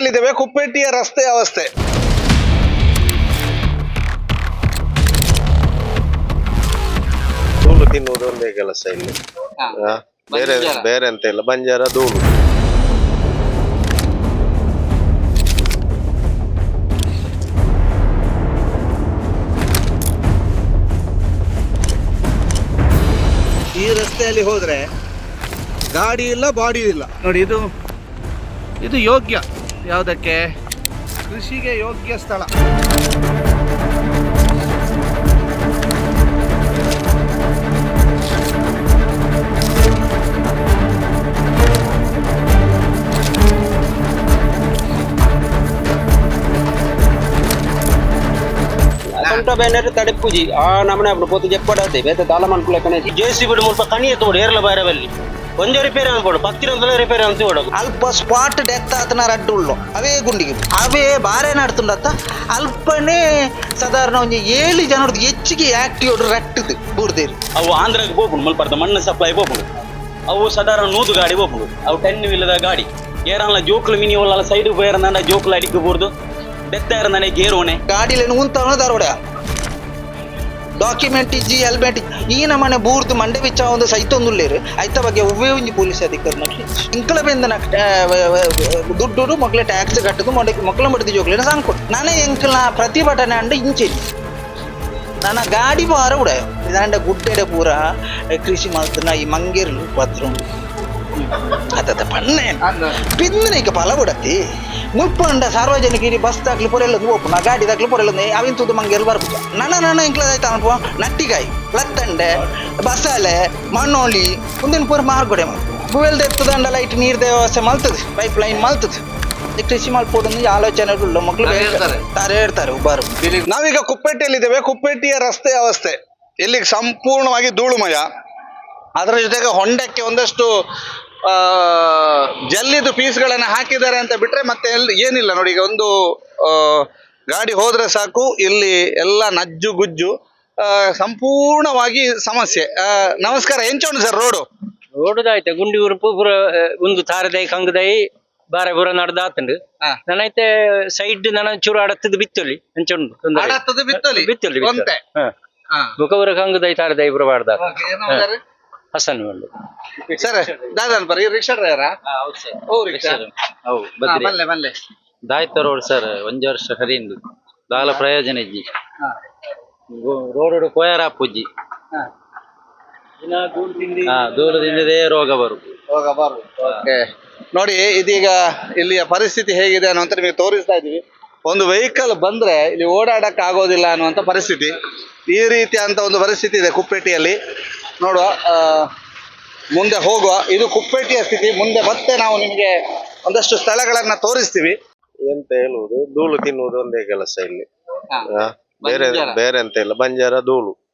ಕುಪ್ಪೇಟಿಯಲ್ಲಿದ್ದೇವೆ ಕುಪ್ಪೇಟಿಯ ರಸ್ತೆ ಅವಸ್ಥೆ. ಧೂಳು ತಿನ್ನುವುದು ಒಂದೇ ಕೆಲಸ ಇಲ್ಲಿ. ಆ, ಬೇರೆ ಬೇರೆ ಅಂತ ಇಲ್ಲ ಬಂಜಾರ ಧೂಳು. ಈ ರಸ್ತೆಯಲ್ಲಿ ಹೋದ್ರೆ ಗಾಡಿ ಇಲ್ಲ ಬಾಡಿ ಇಲ್ಲ. ನೋಡಿ ಇದು ಇದು ಯೋಗ್ಯ. ಯಾವುದಕ್ಕೆ? ಕೃಷಿಗೆ ಯೋಗ್ಯ ಸ್ಥಳ. ಆಂತೋಟ ಬೆನೆರೆ ತಡೆ пуಜಿ ಆ ನಮ್ಮನೆ ಅಬ್ರ ಪೊತೆ ಜಕ್ಕೊಂಡ ದೇವತೆ ದಾಲಮನ್ ಕೊಲೆಕನೇ ಜೆಸಿ ಬಡಮೂರ್ ಕನಿಯೆ ಏರ್ಲ ಬಯರವೆಲ್ಲಿ ಒಂದೇ ರಿಪೇರಿ ಅನ್ಕೊಡು ಪತ್ತಿರೊಂದಲೇ ರಿಪೇರಿ ಅಂತ ಕೊಡೋದು ಅಲ್ಪ ಸ್ಪಾಟ್ ಡೆತ್ ಆತನ ರಡ್ಡು ಉಳ್ಳು. ಅವೇ ಗುಂಡಿಗೆ ಅವೇ ಬಾರೆ ನಡ್ತುಂಡತ್ತ ಅಲ್ಪನೇ ಸಾಧಾರಣ ಒಂದು ಏಳು ಜನರದ್ದು ಹೆಚ್ಚಿಗೆ ಆಕ್ಟಿವ್ ರಟ್ಟದು ಬೂರ್ದೇರಿ. ಅವು ಆಂಧ್ರಕ್ಕೆ ಹೋಗ್ಬಿಡು ಮಲ್ಪರ್ದ ಮಣ್ಣು ಸಪ್ಲೈ ಹೋಗ್ಬಿಡು. ಅವು ಸಾಧಾರಣ ನೂದು ಗಾಡಿ ಹೋಗ್ಬಿಡು. ಅವು ಟೆನ್ ವೀಲದ ಗಾಡಿ. ಏರಲ್ಲ ಜೋಕ್ಲು ಮಿನಿ ಒಲ್ಲ ಸೈಡ್ ಬೇರೆ ಜೋಕ್ಲು ಅಡಿಕೆ ಬೋರ್ದು. ಡೆತ್ತ ಇರಂದಾನೆ ಗೇರೋಣೆ ಗಾಡಿಲಿ ಉಂತವನ ದಾರೋಡ ಡಾಕ್ಯುಮೆಂಟ್ ಇಜ್ಜಿ ಹೆಲ್ಮೆಟ್ ಈ ನಮ್ಮನೆ ಬೂರ್ದು ಮಂಡೆ ಬಿಚ್ಚ ಒಂದು ಸೈತೊಂದುಲ್ಲೇರು. ಐತ ಬಗ್ಗೆ ಒವ್ವೇ ಒಂಜಿ ಪೊಲೀಸ್ ಅಧಿಕಾರಿ ಇಂಕಲ ಬೆಂದನ ದುಡ್ಡು ಮಕ್ಕಳ ಟ್ಯಾಕ್ಸ್ ಕಟ್ಟದು ಮೊಡೆ ಮಕ್ಕಳ ಮಡ್ದು ಜೋಗ್ಲೇನ ಸಾಂಕೊಟ್ಟು ನಾನೇ ಎಂಕಲ ಪ್ರತಿಭಟನೆ ಅಂಡ ಇಂಚೇನಿ. ನನ್ನ ಗಾಡಿ ಬಾರ ಉಡ ಇದಾಂಡ ಗುಡ್ಡೆಡೆ ಪೂರ ಕೃಷಿ ಮಾಡ್ತಾನ ಈ ಮಂಗೇರ್ಲು ಪತ್ರ ಅತ್ತ ಪಣ್ಣೆ ಪಿಂದನೆ ಈಗ ಫಲ ಬಿಡತ್ತಿ ಮುಪ್ಪಂಡ ಸಾರ್ವಜನಿಕ ಇಡೀ ಬಸ್ ದಾಖಲೆ ಪೊರೆಲ್ಲ ಓಪನ ಗಾಡಿ ದಾಖಲೆ ಪೊರೆಲ್ಲ ಅವಿನ ತುದು ಎಲ್ಲಿ ಬರ್ಬೋದು ನನ್ನ ನನ್ನ ಇಂಕ್ಲದಾಯ್ತು ಅನ್ಪ ನಟ್ಟಿಗಾಯಿ ಲತ್ತಂಡೆ ಬಸಾಲೆ ಮಣ್ಣೋಳಿ ಮುಂದಿನ ಪೂರ ಮಾರ್ಗೊಡೆ ಬುವೆಲ್ದ ಎತ್ತದಂಡ ಲೈಟ್ ನೀರ್ದ ವ್ಯವಸ್ಥೆ ಮಲ್ತದೆ ಪೈಪ್ ಲೈನ್ ಮಲ್ತದೆ ಕೃಷಿ ಮಾಡ್ಬೋದು ಆಲೋಚನೆ ಮಕ್ಳು ಹೇಳ್ತಾರೆ. ತಾರೆ ಹೇಳ್ತಾರೆ ಒಬ್ಬರು ನಾವೀಗ ಕುಪ್ಪೇಟಿಯಲ್ಲಿದ್ದೇವೆ ಕುಪ್ಪೇಟಿಯ ರಸ್ತೆ ಅವಸ್ಥೆ ಇಲ್ಲಿ ಸಂಪೂರ್ಣವಾಗಿ ಧೂಳುಮಯ. ಅದರ ಜೊತೆಗೆ ಹೊಂಡಕ್ಕೆ ಒಂದಷ್ಟು ಜಲ್ಲಿದು ಪೀಸ್ಗಳನ್ನು ಹಾಕಿದ್ದಾರೆ ಅಂತ ಬಿಟ್ರೆ ಮತ್ತೆ ಎಲ್ಲಿ ಏನಿಲ್ಲ ನೋಡಿ ಈಗ ಒಂದು ಗಾಡಿ ಹೋದ್ರೆ ಸಾಕು ಇಲ್ಲಿ ಎಲ್ಲ ನಜ್ಜು ಗುಜ್ಜು ಸಂಪೂರ್ಣವಾಗಿ ಸಮಸ್ಯೆ. ಆ, ನಮಸ್ಕಾರ ಎಂಚೋಣ ಸರ್ ರೋಡು? ರೋಡ್ದಾಯ್ತ ಗುಂಡಿ ಉರುಪು ಪೂರ ಒಂದು ತಾರದೈ ಕಂಗದೈ ಬಾರೆ ಪೂರ ನಡ್ದಾತಂಡು ಹಾ. ನನೈತೆ ಸೈಡ್ ನನ ಚೂರು ಅಡತ್ತದ ಬಿತ್ತಲಿ ಎಂಚೋಣ ಬಿತ್ತಲಿ? ಬಿತ್ತಲಿ ಒಂತೆ? ಹಾ. ಕಂಗದೈ ತಾರದೈ ಪೂರ ಏನು ಮಾಡ್ತಾರೆ? ಹಸನ್ ಮಂಡು ಸರ್ ದಾದಾನ್ ಬರ್ರಿ ರಿಕ್ಷಾ ಡ್ರೈವರಾ? ಓ ರಿಕ್ಷಾ. ಅವು ಬದ್ರಿ ದಾಯ್ತ ರೋಡ್ ಸರ್ ಒಂಜಿ ವರ್ಷ ಹರಿಂದು ದಾಲ ಪ್ರಯೋಜನ ಇಜ್ಜಿ ರೋಡ್ ಕೊಯರ ಪೂಜಿ ಹಾ. ರೋಗ ಬರು ರೋಗ ಬರು ಓಕೆ ನೋಡಿ ಇದೀಗ ಇಲ್ಲಿಯ ಪರಿಸ್ಥಿತಿ ಹೇಗಿದೆ ಅನ್ನುವಂತ ನಿಮಗೆ ತೋರಿಸ್ತಾ ಇದೀವಿ ಒಂದು ವೆಹಿಕಲ್ ಬಂದ್ರೆ ಇಲ್ಲಿ ಓಡಾಡಕ್ ಆಗೋದಿಲ್ಲ ಅನ್ನುವಂತ ಪರಿಸ್ಥಿತಿ. ಈ ರೀತಿಯಂತ ಒಂದು ಪರಿಸ್ಥಿತಿ ಇದೆ ಕುಪ್ಪೇಟಿಯಲ್ಲಿ ನೋಡುವ ಮುಂದೆ ಹೋಗುವ. ಇದು ಕುಪ್ಪೇಟಿಯ ಸ್ಥಿತಿ. ಮುಂದೆ ಮತ್ತೆ ನಾವು ನಿಮಗೆ ಒಂದಷ್ಟು ಸ್ಥಳಗಳನ್ನ ತೋರಿಸ್ತೀವಿ. ಎಂತ ಹೇಳುವುದು? ಧೂಳು ತಿನ್ನುವುದು ಒಂದೇ ಕೆಲಸ ಇಲ್ಲಿ. ಆ, ಬೇರೆ ಬೇರೆ ಅಂತ ಇಲ್ಲ. ಬಂಜಾರ ಧೂಳು.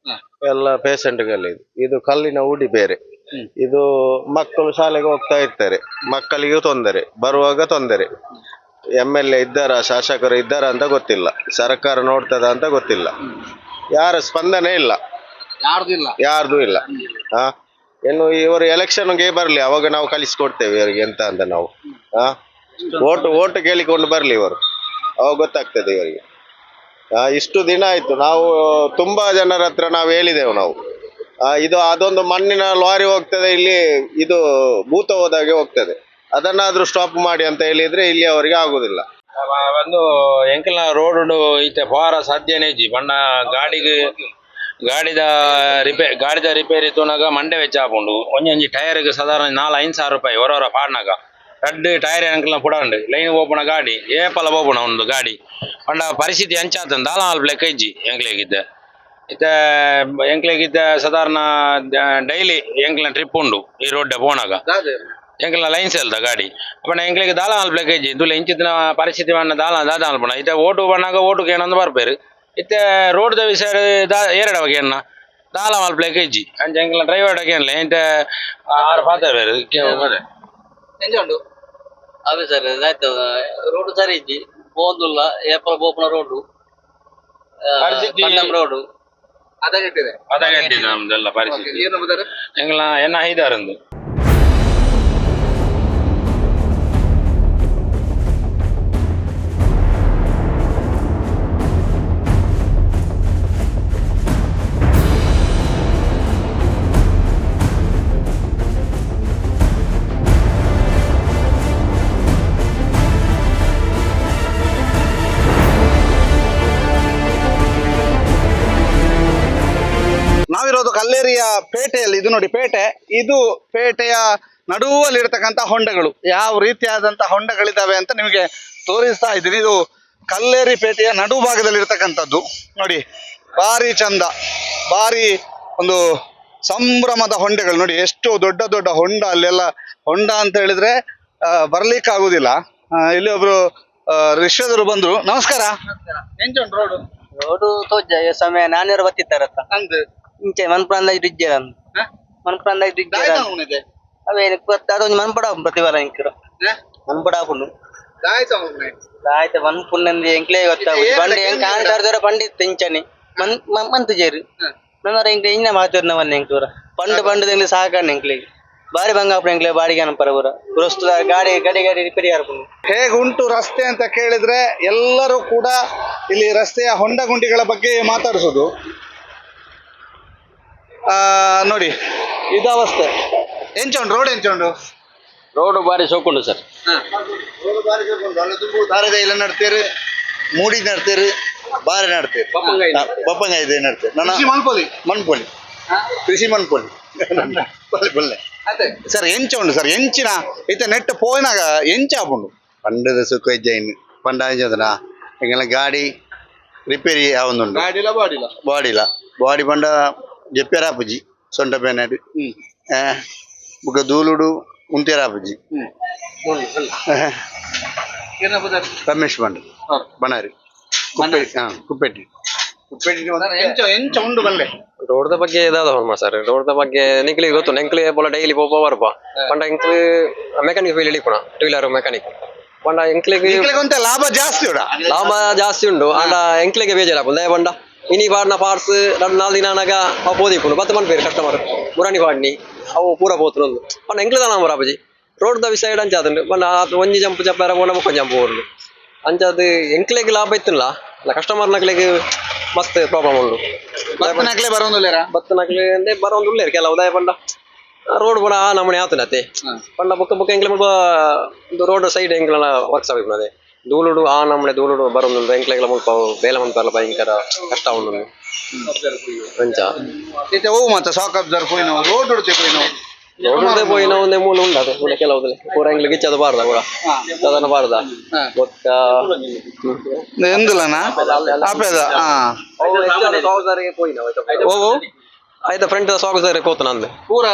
ಎಲ್ಲ ಪೇಷಂಟ್ಗಳಿದು ಇದು. ಕಲ್ಲಿನ ಉಡಿ ಬೇರೆ. ಇದು ಮಕ್ಕಳು ಶಾಲೆಗೆ ಹೋಗ್ತಾ ಇರ್ತಾರೆ. ಮಕ್ಕಳಿಗೂ ತೊಂದರೆ. ಬರುವಾಗ ತೊಂದರೆ. ಎಂ ಎಲ್ ಎ ಇದ್ದಾರ ಶಾಸಕರು ಇದ್ದಾರ ಅಂತ ಗೊತ್ತಿಲ್ಲ. ಸರ್ಕಾರ ನೋಡ್ತದ ಅಂತ ಗೊತ್ತಿಲ್ಲ. ಯಾರ ಸ್ಪಂದನೆ ಇಲ್ಲ. ಯಾರ್ದು ಇಲ್ಲ. ಹಾ ಇನ್ನು ಇವರು ಎಲೆಕ್ಷನ್ಗೆ ಬರ್ಲಿ ಅವಾಗ ನಾವು ಕಲಿಸ್ಕೊಡ್ತೇವೆ ಇವರಿಗೆ ಎಂತ ಅಂತ ನಾವು. ಹಾ ಓಟು ಓಟು ಕೇಳಿಕೊಂಡು ಬರ್ಲಿ ಇವರು. ಅವಾಗ ಗೊತ್ತಾಗ್ತದೆ ಇವರಿಗೆ. ಆ, ಇಷ್ಟು ದಿನ ಆಯ್ತು. ನಾವು ತುಂಬಾ ಜನರ ಹತ್ರ ನಾವು ಹೇಳಿದೆವು ನಾವು. ಆ, ಇದು ಅದೊಂದು ಮಣ್ಣಿನ ಲಾರಿ ಹೋಗ್ತದೆ ಇಲ್ಲಿ ಇದು ಭೂತ ಹೋದಾಗೆ ಹೋಗ್ತದೆ. ಅದನ್ನಾದ್ರೂ ಸ್ಟಾಪ್ ಮಾಡಿ ಅಂತ ಹೇಳಿದ್ರೆ ಇಲ್ಲಿ ಅವರಿಗೆ ಆಗುದಿಲ್ಲ. ಒಂದು ಎಂಕಲ್ನ ರೋಡ್ ಇತ್ತೆ ಫಾರ ಸಾಧ್ಯನೇ ಇಜ್ಜಿ ಬಣ್ಣ ಗಾಡಿಗೆ ಗಾಡಿದ ರಿಪೇರ್ ಗಾಡಿದ ರಿಪೇರಿ ತೂನಗ ಮಂಡೆ ವೆಚ್ಚ ಆಪುಂಡು ಒಂಜಿ ಒಂಜಿ ಟೈರ್ಗೆ ಸಾಧಾರಣ ನಾಲ್ ಐದು ಸಾವಿರ ರೂಪಾಯಿ ಒರ ಹೊರ ಪಾಡ್ನಾಗ. ರಡ್ಡು ಟೈರ್ ಅಂಕಲ್ನ ಪುಡಂಡು ಲೈನ್ ಓಪನ ಗಾಡಿ ಏಪಲ ಓಪನ ಒಂದು ಗಾಡಿ. ಪಂಡ ಪರಿಸ್ಥಿತಿ ಅಂಚಾತನ್ ದಾಲ ನಾಲ್ಕು ಬ್ಲೆಕ್ ಐಜಿ ಎಂಕ್ಲೆಗಿದ್ದೆ. ಇತ್ತ ಎಂಕ್ಲೆಗಿದ್ದ ಸಾಧಾರಣ ಡೈಲಿ ಎಂಕ್ಲ ಟ್ರಿಪ್ ಉಂಡು ಈ ರೋಡ್ ಪೋನಾಗ ಎಂಕಲ್ನ ಲೈನ್ ಎಲ್ದ ಗಾಡಿ. ಪಂಡ ಎಂಕ್ಲೆಗೆ ದಾಲ ನಾಲ್ಕು ಬ್ಲೆಕ್ ಐಜಿ ದುಲ್ಲ ಇಂಚಿತ್ತಿನ ಪರಿಸ್ಥಿತಿ ಮಣ್ಣ ದಾಲ ದಾದ ಅಲ್ಪಣ ಇತ್ತೆ ಓಟು ಬಣ್ಣಾಗ ಓಟುಗೆ ಏನೊಂದು ಬರ್ಪೇರು. ಇತ್ತೆ ರೋಡ್ ದ ವಿಷಯ ಏರಡ ಎರಡು ಬಗೆ ಎನ್ನ ದಾಲ ಮಾಲ್ ಪ್ಲೇ ಇಜ್ಜಿ. ಅಂಚ ಎಂಕಲ್ನ ಡ್ರೈವರ್ ಏನಿಲ್ಲ ಎಂಟ ಆರು ಪಾತ್ರ ಬೇರೆ ಅದೇ ಸರ್ ಆಯ್ತು. ರೋಡ್ ಸರಿ ಇಜ್ಜಿ. ಬೋಂದುಲ್ಲ ಏಪಲ ಬೋಪನ ರೋಡು. ಪಂಡಂ ರೋಡು. ಅದಾಗಟ್ಟಿದೆ. ನಮ್ದೆಲ್ಲ ಪರಿಸ್ಥಿತಿ. ಎಂಕಲ್ನ ಎನ್ನ ಐದಾರಂದು. ಕಲ್ಲೇರಿಯ ಪೇಟೆಯಲ್ಲಿ ಇದು ನೋಡಿ ಪೇಟೆ ಇದು ಪೇಟೆಯ ನಡುವಲ್ಲಿ ಇರತಕ್ಕಂತ ಹೊಂಡಗಳು. ಯಾವ ರೀತಿಯಾದಂತಹ ಹೊಂಡಗಳಿದ್ದಾವೆ ಅಂತ ನಿಮಗೆ ತೋರಿಸ್ತಾ ಇದ್ದೀನಿ. ಇದು ಕಲ್ಲೇರಿ ಪೇಟೆಯ ನಡು ಭಾಗದಲ್ಲಿ ಇರ್ತಕ್ಕಂಥದ್ದು ನೋಡಿ ಭಾರಿ ಚಂದ ಭಾರಿ ಒಂದು ಸಂಭ್ರಮದ ಹೊಂಡೆಗಳು. ನೋಡಿ ಎಷ್ಟು ದೊಡ್ಡ ದೊಡ್ಡ ಹೊಂಡ ಅಲ್ಲೆಲ್ಲ. ಹೊಂಡ ಅಂತ ಹೇಳಿದ್ರೆ ಬರ್ಲಿಕ್ಕೆ ಆಗುದಿಲ್ಲ. ಇಲ್ಲಿ ಒಬ್ರು ರಿಷದರು ರಿಕ್ಷಾದವರು ಬಂದ್ರು. ನಮಸ್ಕಾರ. ರೋಡು. ರೋಡು ತೋಜ ಸಮಯ ನಾನೇರು ಬತ್ತಿತ್ತಾರತ್ತ ಇಂಚೆ ಮನ್ಪ್ರಾಂದ ಇಜ್ಜೆರ ಮನ್ಪ್ರಾಂದ ಇಜ್ಜೆರ ಇದೆ? ಅವೇನು ಅದೊಂದು ಮನ್ಪಡ ಪ್ರತಿವಾರ ಇಂಕರು ಮನ್ಪಡ ಪುಣ್ಣು ಆಯ್ತು ಮನ್ ಪುಣ್ಣಂದಿ ಎಂಕ್ಲೇ ಗೊತ್ತಾಗ ಬಂಡಿ ಹೆಂಗ್ ಕಾಣ್ತಾರ ಬಂಡಿ ತೆಂಚನಿ. ಮನ್ ಮಂತು ಜೇರು. ನನ್ನ ಎಂಕ್ಲೆ ಇನ್ನ ಮಾತೂರ್ನ ಮನ್ನ ಎಂಕ್ಲೂರ. ಪಂಡು ಪಂಡು ತೆಂಗ್ಲಿ ಸಾಕಣ್ಣ ಎಂಕ್ಲಿಗೆ ಬಾರಿ ಬಂಗಾಪುರ ಎಂಕ್ಲೆ ಬಾಡಿಗೆ ಅನಪರ ಪೂರ. ಪ್ರಸ್ತುತ ಗಾಡಿ ಗಾಡಿ ಗಾಡಿ ರಿಪೇರಿ ಆರ್ಪುಣ್ಣು ಹೇಗುಂಟು ರಸ್ತೆ ಅಂತ ಕೇಳಿದ್ರೆ ಎಲ್ಲರೂ ಕೂಡ ಇಲ್ಲಿ ರಸ್ತೆಯ ಹೊಂಡ ಗುಂಡಿಗಳ ಬಗ್ಗೆ ಮಾತಾಡಿಸೋದು. ನೋಡಿ ಇದು ಅವಸ್ಥೆ ಎಂಚುಂಡು ರೋಡ್ ಎಂಚುಂಡು ರೋಡು ಬಾರಿ ಸೋಕೊಂಡು ಸರ್ ರೋಡು ನಡ್ತೀರಿ ಮೂಡಿ ನಡ್ತೀರಿ ಬಾರಿ ನಡ್ತೀರಿ ಬಪ್ಪಂಗಾಯಿ ಇದೆ ನಡ್ತೀರಿ ನನ್ನ ಮನ್ಪೊಲಿ ಮನ್ಪೊಲಿ ಕೃಷಿ ಮನ್ಪೊಲಿ ಸರ್ ಎಂಚ ಉಂಡು ಸರ್ ಎಂಚಿನ ಇತ್ತ ನೆಟ್ಟು ಪೋಯಿನಾಗ ಎಂಚ ಆಪುಂಡು ಪಂಡದ ಸುಖ ಪಂಡ ಪಂಡಾಂಚದನ ಇಂಗೆಲ್ಲ ಗಾಡಿ ರಿಪೇರಿ ಆವೊಂದುಂಡು ಗಾಡಿಲ ಬಾಡಿಲ ಬಾಡಿಲ ಬಾಡಿ ಪಂಡ ಜೆಪ್ಪೆರಾಪುಜಿ సొంటపేనాడు ఒక దూలుడు ದೂಲುಡು రమేష్ ರಮೇಶ್ ಬಂಡು ಬಣಾರಿ ಕುಪ್ಪೆಟ್ಟಿ. ಎಂಚ ಉಂಡು ಬಲ್ಲೆ. ರೋಡ್ದ ಬಗ್ಗೆ ಇದಾದ ಹೊರ್ಮ ಸರ್ ರೋಡ್ದ ಬಗ್ಗೆ ನಿಂಕ್ಲಿ ಗೊತ್ತು. ನೆಂಕ್ಲಿ ಪೋಲ ಡೈಲಿ ಪೋಪ ಬರ್ಪ ಪಂಡ ಎಂಕ್ಲಿ ಮೆಕ್ಯಾನಿಕ್ ಫೀಲ್ಡ್ ಇಳಿಪುಣ ಟೂ ವೀಲರ್ ಮೆಕ್ಯಾನಿಕ್ ಪಂಡ ಎಂಕ್ಲಿಗೆ ಕೊಂತ ಲಾಭ ಜಾಸ್ತಿ ಉಡ ಲಾಭ ಜಾಸ್ತಿ ಉಂಡು ಅಂಡ ಎಂಕ್ಲಿಗೆ ಬೇಜಾರಾಪು ದಯ ಪಂಡ ಇನಿ ಬಾರ್ನ ಪಾರ್ಸ್ ரெண்டு நாள் தினானாக்கா அவ போதி போகணும் பத்து மணி பேர் ಅವು ಪೂರ ಪೋತುನೊಂದು ಪಂಡ ಎಂಕ್ಲ ದಾನ ಬರಾಪಜಿ ರೋಡ್ ದ ಸೈಡ್ ಅಂಚಾದುಂಡು ಪಂಡ ಒಂಜಿ ಜಂಪ್ ಚಪ್ಪರ ಪೋನ ಮುಖ ಜಂಪ್ ಓರ್ಲು ಅಂಚಾದ ಎಂಕ್ಲೆಗ್ ಲಾಭ ಇತ್ತಲ್ಲ ಅಲ್ಲ ಕಸ್ಟಮರ್ ನಕ್ಲೆಗ್ ಮಸ್ತ್ ಪ್ರಾಬ್ಲಮ್ ಉಂಡು ನಕ್ಲೆ ಬರೋಂದುಲ್ಲೇರ ಬತ್ತ ನಕ್ಲೆ ಅಂದ್ರೆ ಬರೋಂದುಲ್ಲೇರು ಕೆಲ ಉದಯ ಪಂಡ ರೋಡ್ ಪಂಡ ಆ ನಮ್ಮನೆ ಆತನತ್ತೆ ಪಂಡ ಬುಕ್ಕ ಬುಕ್ಕ ಎಂಕ್ಲ ರೋಡ್ ಸೈಡ್ ಎಂಕ್ಲ ವರ್ಕ್ಸ್ ಆಗಿಬಿಡದೆ ಧೂಳುಡು ಆ ನಮೂನೆ ಧೂಳುಡು ಬರೋದು ಎಂಕ್ಲೆಗ್ಲ ಮುಲ್ಪ ಬೇಲೆ ಮಂತಾರಲ್ಲ ಭಯಂಕರ ಕಷ್ಟ ಉಂಡು ಅಂಚ ಇತ್ತೆ ಹೋಗು ಮತ್ತೆ ಸಾಕ್ ಅಬ್ಸರ್ ಪೋಯಿ ನಾವು ರೋಡ್ ಹೊಡ್ತೆ ಪೋಯಿ ನಾವು ರೋಡ್ పోయిన ಒಂದೇ ಮೂಲ ಉಂಡು ಅದು ಮೂಲ ಕೆಲವು ಪೂರ ಎಂಗ್ಲಿಗೆ ಇಚ್ಚದು ಬಾರ್ದ ಕೂಡ ಅದನ್ನ ಬಾರ್ದ ಬೊಕ್ಕ ಎಂದುಲನ ಆಪೇದ ಹಾ ಸಾಗುದಾರಿಗೆ పోయిన ಓ ಆಯ್ತಾ ಫ್ರಂಟ್ ಸಾಗುದಾರೆ ಕೋತ ನಂದು ಪೂರ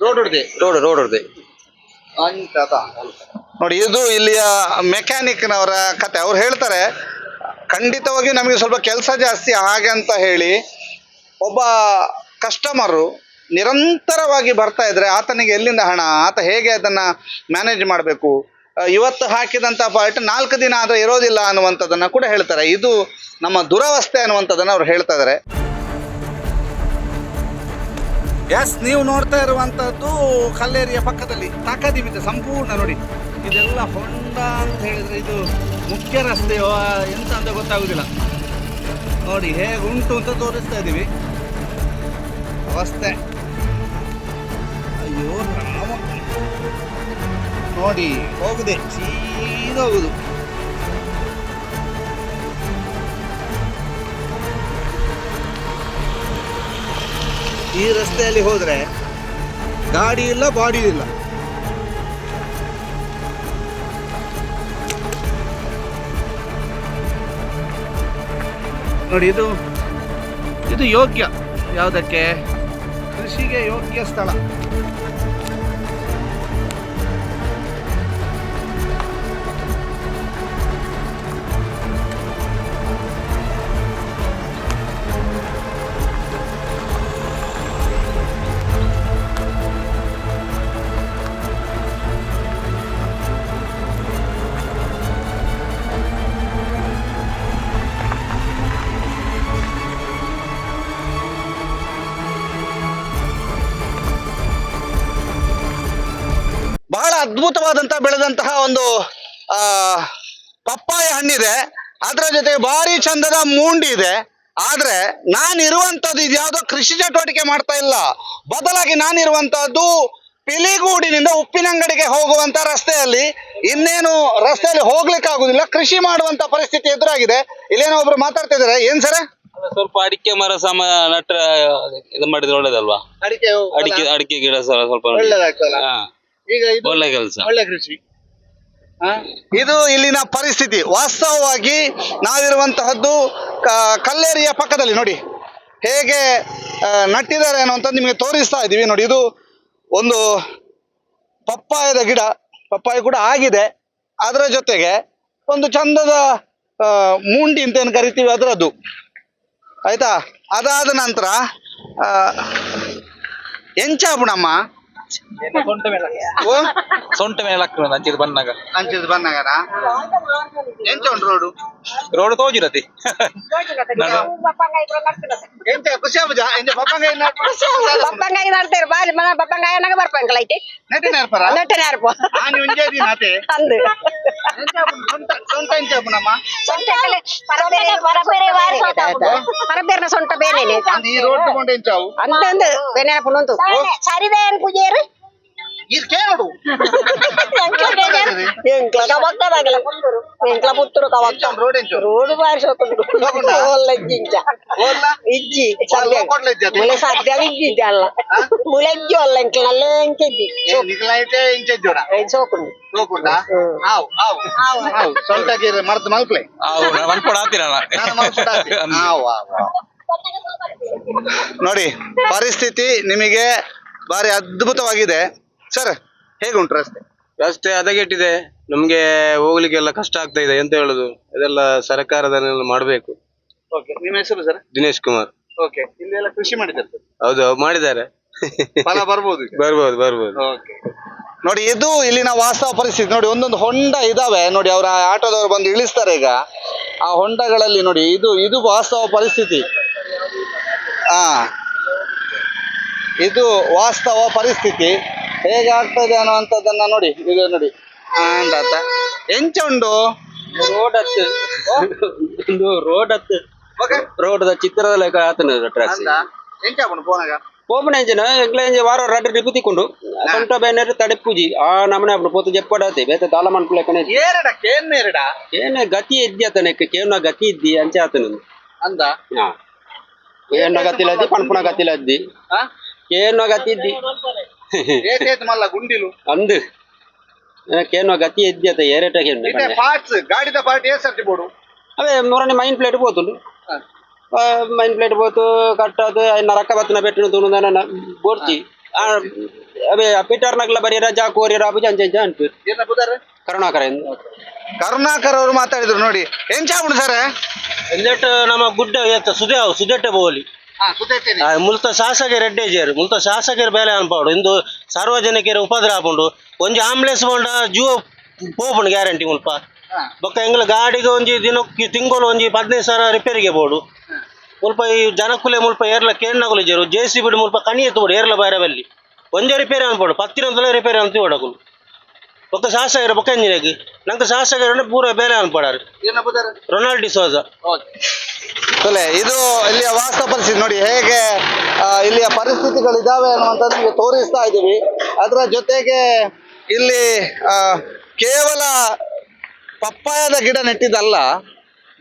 ರೋಡ್ ಹೊಡ್ದೆ ರೋಡ್ ರೋಡ್ ಹೊಡ್ದೆ ನೋಡಿ, ಇದು ಇಲ್ಲಿಯ ಮೆಕ್ಯಾನಿಕ್ನವರ ಕತೆ. ಅವ್ರು ಹೇಳ್ತಾರೆ, ಖಂಡಿತವಾಗಿ ನಮಗೆ ಸ್ವಲ್ಪ ಕೆಲಸ ಜಾಸ್ತಿ ಹಾಗೆ ಅಂತ ಹೇಳಿ ಒಬ್ಬ ಕಸ್ಟಮರು ನಿರಂತರವಾಗಿ ಬರ್ತಾ ಇದ್ರೆ ಆತನಿಗೆ ಎಲ್ಲಿಂದ ಹಣ, ಆತ ಹೇಗೆ ಅದನ್ನ ಮ್ಯಾನೇಜ್ ಮಾಡಬೇಕು? ಇವತ್ತು ಹಾಕಿದಂಥ ಪಾರ್ಟ್ ನಾಲ್ಕು ದಿನ ಆದ್ರೆ ಇರೋದಿಲ್ಲ ಅನ್ನುವಂಥದ್ದನ್ನ ಕೂಡ ಹೇಳ್ತಾರೆ. ಇದು ನಮ್ಮ ದುರವಸ್ಥೆ ಅನ್ನುವಂಥದ್ದನ್ನ ಅವ್ರು ಹೇಳ್ತಾ ಇದ್ದಾರೆ ಎಸ್ ನೀವು ನೋಡ್ತಾ ಇರುವಂತದ್ದು ಕಲ್ಲೇರಿಯ ಪಕ್ಕದಲ್ಲಿ. ತಾಕದಿಮಿತ ಸಂಪೂರ್ಣ ನೋಡಿ. ಇದೆಲ್ಲ ಹೊಂಡ ಅಂತ ಹೇಳಿದ್ರೆ ಇದು ಮುಖ್ಯ ರಸ್ತೆಯೋ ಎಂತ ಅಂತ ಗೊತ್ತಾಗುದಿಲ್ಲ. ನೋಡಿ, ಹೇಗೆ ಉಂಟು ಅಂತ ತೋರಿಸ್ತಾ ಇದ್ದೀವಿ. ಅವಸ್ಥೆ. ಅಯ್ಯೋ, ರಾಮ. ನೋಡಿ, ಹೋಗುದೆ ಸೀದಾ ಈ ರಸ್ತೆಯಲ್ಲಿ ಹೋದ್ರೆ ಗಾಡಿ ಇಲ್ಲ, ಬಾಡಿ ಇಲ್ಲ. ನೋಡಿ, ಇದು ಇದು ಯೋಗ್ಯ ಯಾವುದಕ್ಕೆ? ಕೃಷಿಗೆ ಯೋಗ್ಯ ಸ್ಥಳ. ಅದ್ಭುತವಾದಂತಹ ಬೆಳೆದಂತಹ ಒಂದು ಆ ಪಪ್ಪಾಯ ಹಣ್ಣಿದೆ. ಅದರ ಜೊತೆ ಭಾರಿ ಚಂದದ ಮೂಂಡಿ ಇದೆ. ಆದ್ರೆ ನಾನಿರುವಂತದ್ದು ಇದು ಯಾವುದೋ ಕೃಷಿ ಚಟುವಟಿಕೆ ಮಾಡ್ತಾ ಇಲ್ಲ. ಬದಲಾಗಿ ನಾನಿರುವಂತಹದ್ದು ಪಿಲಿಗೂಡಿನಿಂದ ಉಪ್ಪಿನಂಗಡಿಗೆ ಹೋಗುವಂತ ರಸ್ತೆಯಲ್ಲಿ ಇನ್ನೇನು ರಸ್ತೆಯಲ್ಲಿ ಹೋಗ್ಲಿಕ್ಕೆ ಆಗುದಿಲ್ಲ. ಕೃಷಿ ಮಾಡುವಂತ ಪರಿಸ್ಥಿತಿ ಎದುರಾಗಿದೆ. ಇಲ್ಲೇನೋ ಒಬ್ರು ಮಾತಾಡ್ತಾ ಇದಾರೆ ಏನ್ ಸರ? ಸ್ವಲ್ಪ ಅಡಿಕೆ ಮರ ಸಮ ನಟ್ರ ಇದು ಮಾಡಿದ್ರೆ ಒಳ್ಳೇದಲ್ವಾ? ಅಡಿಕೆ ಅಡಿಕೆ ಅಡಿಕೆ ಗಿಡ ಸ್ವಲ್ಪ ಒಳ್ಳೇದಾಗ್ತದಲ್ಲ. ಹಾ. ಈಗ ಇದು ಒಳ್ಳೆ ಕೆಲಸ. ಒಳ್ಳೆ ಕೃಷಿ. ಆ? ಇದು ಇಲ್ಲಿನ ಪರಿಸ್ಥಿತಿ. ವಾಸ್ತವವಾಗಿ ನಾವಿರುವಂತಹದ್ದು ಕ- ಕಲ್ಲೇರಿಯ ಪಕ್ಕದಲ್ಲಿ ನೋಡಿ. ಹೇಗೆ ಆ, ನಟ್ಟಿದ್ದಾರೆ ಅಂತ ನಿಮಗೆ ತೋರಿಸ್ತಾ ಇದ್ದೀವಿ. ನೋಡಿ ಇದು ಒಂದು ಪಪ್ಪಾಯದ ಗಿಡ. ಪಪ್ಪಾಯ ಕೂಡ ಆಗಿದೆ. ಅದರ ಜೊತೆಗೆ ಒಂದು ಚಂದದ ಆ, ಮುಂಡಿ ಅಂತ ಏನು ಕರಿತೀವಿ ಅದರದ್ದು. ಆಯ್ತಾ? ಅದಾದ ನಂತರ ಎಂಚಾಬುಣಮ್ಮ ಎಂಚಾಪುಣಮ್ಮ ಓ? ಸೊಂಟ ಮೇಲೆ ಹಾಕ್ತದೆ ಅಂಚಿದ ಬಂದಾಗ ಅಂಚಿದ ಬನ್ನಗರ ಎಂತ ಉಂಟು ರೋಡು ರೋಡ್ ತೋಜಿರತಿ. ಎಂತ ಖುಷಿ ಆಗುಜ ಎಂತ ಪಪ್ಪಂಗ ಬಪ್ಪಂಗಾಯಿ ನಡ್ತೇವೆ ಬಾರಿ ಮನ ಬಪ್ಪಂಗಾಯ ನಗ ಬರ್ಪಂಕಲ ಐತಿ. ನೆಟ್ಟಿನ ಇರ್ಪಾರ ನೆಟ್ಟನೆ ಯಾರಪ್ಪ ಆನಿ ಉಂಜೆ ದಿನ ಆತೆ ಅಂದು. ಎಂತ ಆಪುಂಡು? ಸೊಂಟ ಸೊಂಟ ಪರಬೇರೆ ವಾರ ಪರಬೇರ್ನ ಸೊಂಟ ಬೇನೇನೆ ಅಂದ್ ಈ ರೋಡ್ ತಗೊಂಡು ಬೇನೆ ಪುಣಂತು ಸರಿದೆ ಏನು ಪೂಜೆರು ಇದು ಕೇಳು ఇంట్లో ರೋಡ್ ಎಂಚು ಇಂಚ. ಜೋಡ ಆವ್ ಆವ್ ಆವ್ ಮಲ್ಪ್ಲೆ ನಾನು ಮಲ್ಪುಟ ಆತೆ. ಆವ್ ಆವ್ ಆವ್. ನೋಡಿ ಪರಿಸ್ಥಿತಿ ನಿಮಗೆ ಬಾರಿ ಅದ್ಭುತವಾಗಿದೆ. ಸರ್ ಹೇಗುಂಟು ರಸ್ತೆ? ರಸ್ತೆ ಹದಗೆಟ್ಟಿದೆ. ನಮ್ಗೆ ಹೋಗ್ಲಿಕ್ಕೆಲ್ಲ ಕಷ್ಟ ಆಗ್ತಾ ಇದೆ. ಎಂತ ಹೇಳುದು? ಇದೆಲ್ಲ ಸರ್ಕಾರದನ್ನೆಲ್ಲ ಮಾಡಬೇಕು. ಓಕೆ ನಿಮ್ಮ ಹೆಸರು ಸರ್? ದಿನೇಶ್ ಕುಮಾರ್. ಓಕೆ ಇಲ್ಲಿ ಎಲ್ಲ ಕೃಷಿ ಮಾಡಿದ್ದಾರೆ ಸರ್? ಹೌದು ಮಾಡಿದ್ದಾರೆ. ಫಲ ಬರ್ಬೋದು. ಬರ್ಬೋದು ಬರ್ಬೋದು. ಓಕೆ ನೋಡಿ ಇದು ಇಲ್ಲಿನ ವಾಸ್ತವ ಪರಿಸ್ಥಿತಿ. ನೋಡಿ ಒಂದೊಂದು ಹೊಂಡ ಇದಾವೆ. ನೋಡಿ ಅವರ ಆಟೋದವರು ಬಂದು ಇಳಿಸ್ತಾರೆ ಈಗ. ಆ ಹೊಂಡಗಳಲ್ಲಿ ನೋಡಿ ಇದು ಇದು ವಾಸ್ತವ ಪರಿಸ್ಥಿತಿ. ಆ ಇದು ವಾಸ್ತವ ಪರಿಸ್ಥಿತಿ. ಹೇಗಾಗ್ತದೆ ಅನ್ನುವಂಥದ್ದನ್ನ ನೋಡಿ ಈಗ ನೋಡಿ. ಆಂಡಾತ ಎಂಚ ಉಂಡು? ರೋಡ್ ಹತ್ತು. ಒಂದು ರೋಡ್ ಹತ್ತು. ಓಕೆ. ರೋಡ್ ಚಿತ್ರದ ಲೆಕ್ಕ ಆತನ ಟ್ರಾಕ್ಸ್ ಅಂದ ಎಂಚ ಉಂಡು ಫೋನಾಗ ಪೋಪನ ಎಂಜಿನ ಎಂಕ್ಲ ಎಂಜಿ ವಾರ ರಡ್ಡ ಡಿಪು ತಿಕ್ಕೊಂಡು ಸೊಂಟ ಬೇನೆರ್ ತಡೆ ಪೂಜಿ ಆ ನಮನೆ ಅಪ್ಪ ಪೋತು ಜಪ್ಪಡತಿ ಬೇತ ತಾಲ ಮನ್ಪುಲೆಕ್ಕನೆ ಏರಡ ಕೇನ್ ಏರಡ ಏನ ಗತಿ ಇದ್ದಿ ಆತನಕ್ಕೆ ಕೇವನ ಗತಿ ಇದ್ದಿ ಅಂಚೆ ಆತನ ಅಂದ. ಹಾ. ಕೇವನ ಗತಿ ಪನ್ಪುನ ಗತಿಲದ್ದಿ ಆ? ಕೇವನ ಗತಿ ಇದ್ದಿ ಏತೇತ್ ಮಲ್ಲ ಗುಂಡಿಲು ಅಂದು ಕೇವನ ಗತಿ ಇದ್ದಿ ಆತ ಏರೇಟ ಇತ್ತೆ ಕೇವನ ಪಾರ್ಟ್ಸ್ ಗಾಡಿದ ಪಾರ್ಟ್ ಏ ಸರ್ತಿ ಬೋಡು ಅವೇ ಮೂರನೇ ಮೈನ್ ಪ್ಲೇಟ್ పోతుండు ಹಾ. ಮೈನ್ ಪ್ಲೇಟ್ పోతూ కట్టదు ఆయన రక్క బతున పెట్టిన తునుదన బోర్చి అవే ಪೀಟರ್ ನಗ್ಲ ಬರೀರ ಜಾ ಕೋರಿ ರಾಬು ಜಂಜ ಜಂಜ ಅನ್ಪೀರ್ ಏನ ಬುದಾರೆ ಕರುಣಾಕರ ಕರುಣಾಕರ್ ಅವರು ಮಾತಾಡಿದ್ರು ನೋಡಿ ಏನ್ ಚಾವುಂಡು ಸರ್ ಎಲ್ಲೆಟ್ ನಮ್ಮ ಗುಡ್ಡ ಎತ್ತ ಸುದೆ ಸುದೆಟ್ಟೆ ಬೋಲಿ ಹಾ ಸುತ್ತೈತೇನೆ ಆ, ಮುಲ್ತ ಶಾಸಕರು ರೆಡ್ಡೇಜೇರು ಮುಲ್ತ ಶಾಸಕರ ಬೇಲೆ ಅನ್ಪಾಡು. ಇಂದು ಸಾರ್ವಜನಿಕರ ಉಪದ್ರ ಆಪುಂಡು ಒಂಜಿ ಆಂಬುಲೆನ್ಸ್ ಬಂಡ ಜೀವ ಪೋಪುಂಡು ಗ್ಯಾರಂಟಿ ಮುಲ್ಪ. ಬೊಕ್ಕ ಎಂಗ್ಲ ಗಾಡಿಗೆ ಒಂಜಿ ದಿನ ತಿಂಗಳು ಒಂಜಿ ಹದಿನೈದು ಸಾವಿರ ರಿಪೇರಿಗೆ ಬೋಡು. ಮುಲ್ಪ ಈ ಜನಕ್ಕುಲೆ ಮುಲ್ಪ ಏರ್ಲ ಕೇಣ್ಣಗುಲು ಜೇರು ಜೆ ಸಿ ಬಿಡು ಮುಲ್ಪ ಕಣಿ ಎತ್ತುಬೋಡು ಏರ್ಲ ಬಾರ ಬಲ್ಲಿ ಒಂದೇ ರಿಪೇರಿ ಅನ್ಬೋಡು ಪತ್ತಿನೊಂದಲೇ ರಿಪೇರಿ ಅಂತ ಓಡಗುಲು ಬೊಕ್ಕ ಶಾಸಕರು ಬೊಕ್ಕ ಎಂಜಿನಾಗಿ ನಂಗೆ ಶಾಸಕರು ಪೂರ ಬೇಲೆ ಅನ್ಪಡಾರು. ಏನ ಬುದಾರೆ ರೊನಾಲ್ಡ್ ಡಿಸೋಜ ತೊಲೆ, ಇದು ಇಲ್ಲಿಯ ವಾಸ್ತವ ಪರಿಸ್ಥಿತಿ ನೋಡಿ, ಹೇಗೆ ಇಲ್ಲಿಯ ಇಲ್ಲಿಯ ಪರಿಸ್ಥಿತಿಗಳಿದ್ದಾವೆ ಅನ್ನುವಂಥದ್ದು ನಿಮಗೆ ತೋರಿಸ್ತಾ ಇದ್ದೀವಿ. ಅದರ ಜೊತೆಗೆ ಇಲ್ಲಿ ಕೇವಲ ಪಪ್ಪಾಯದ ಗಿಡ ನೆಟ್ಟಿದ್ದಲ್ಲ,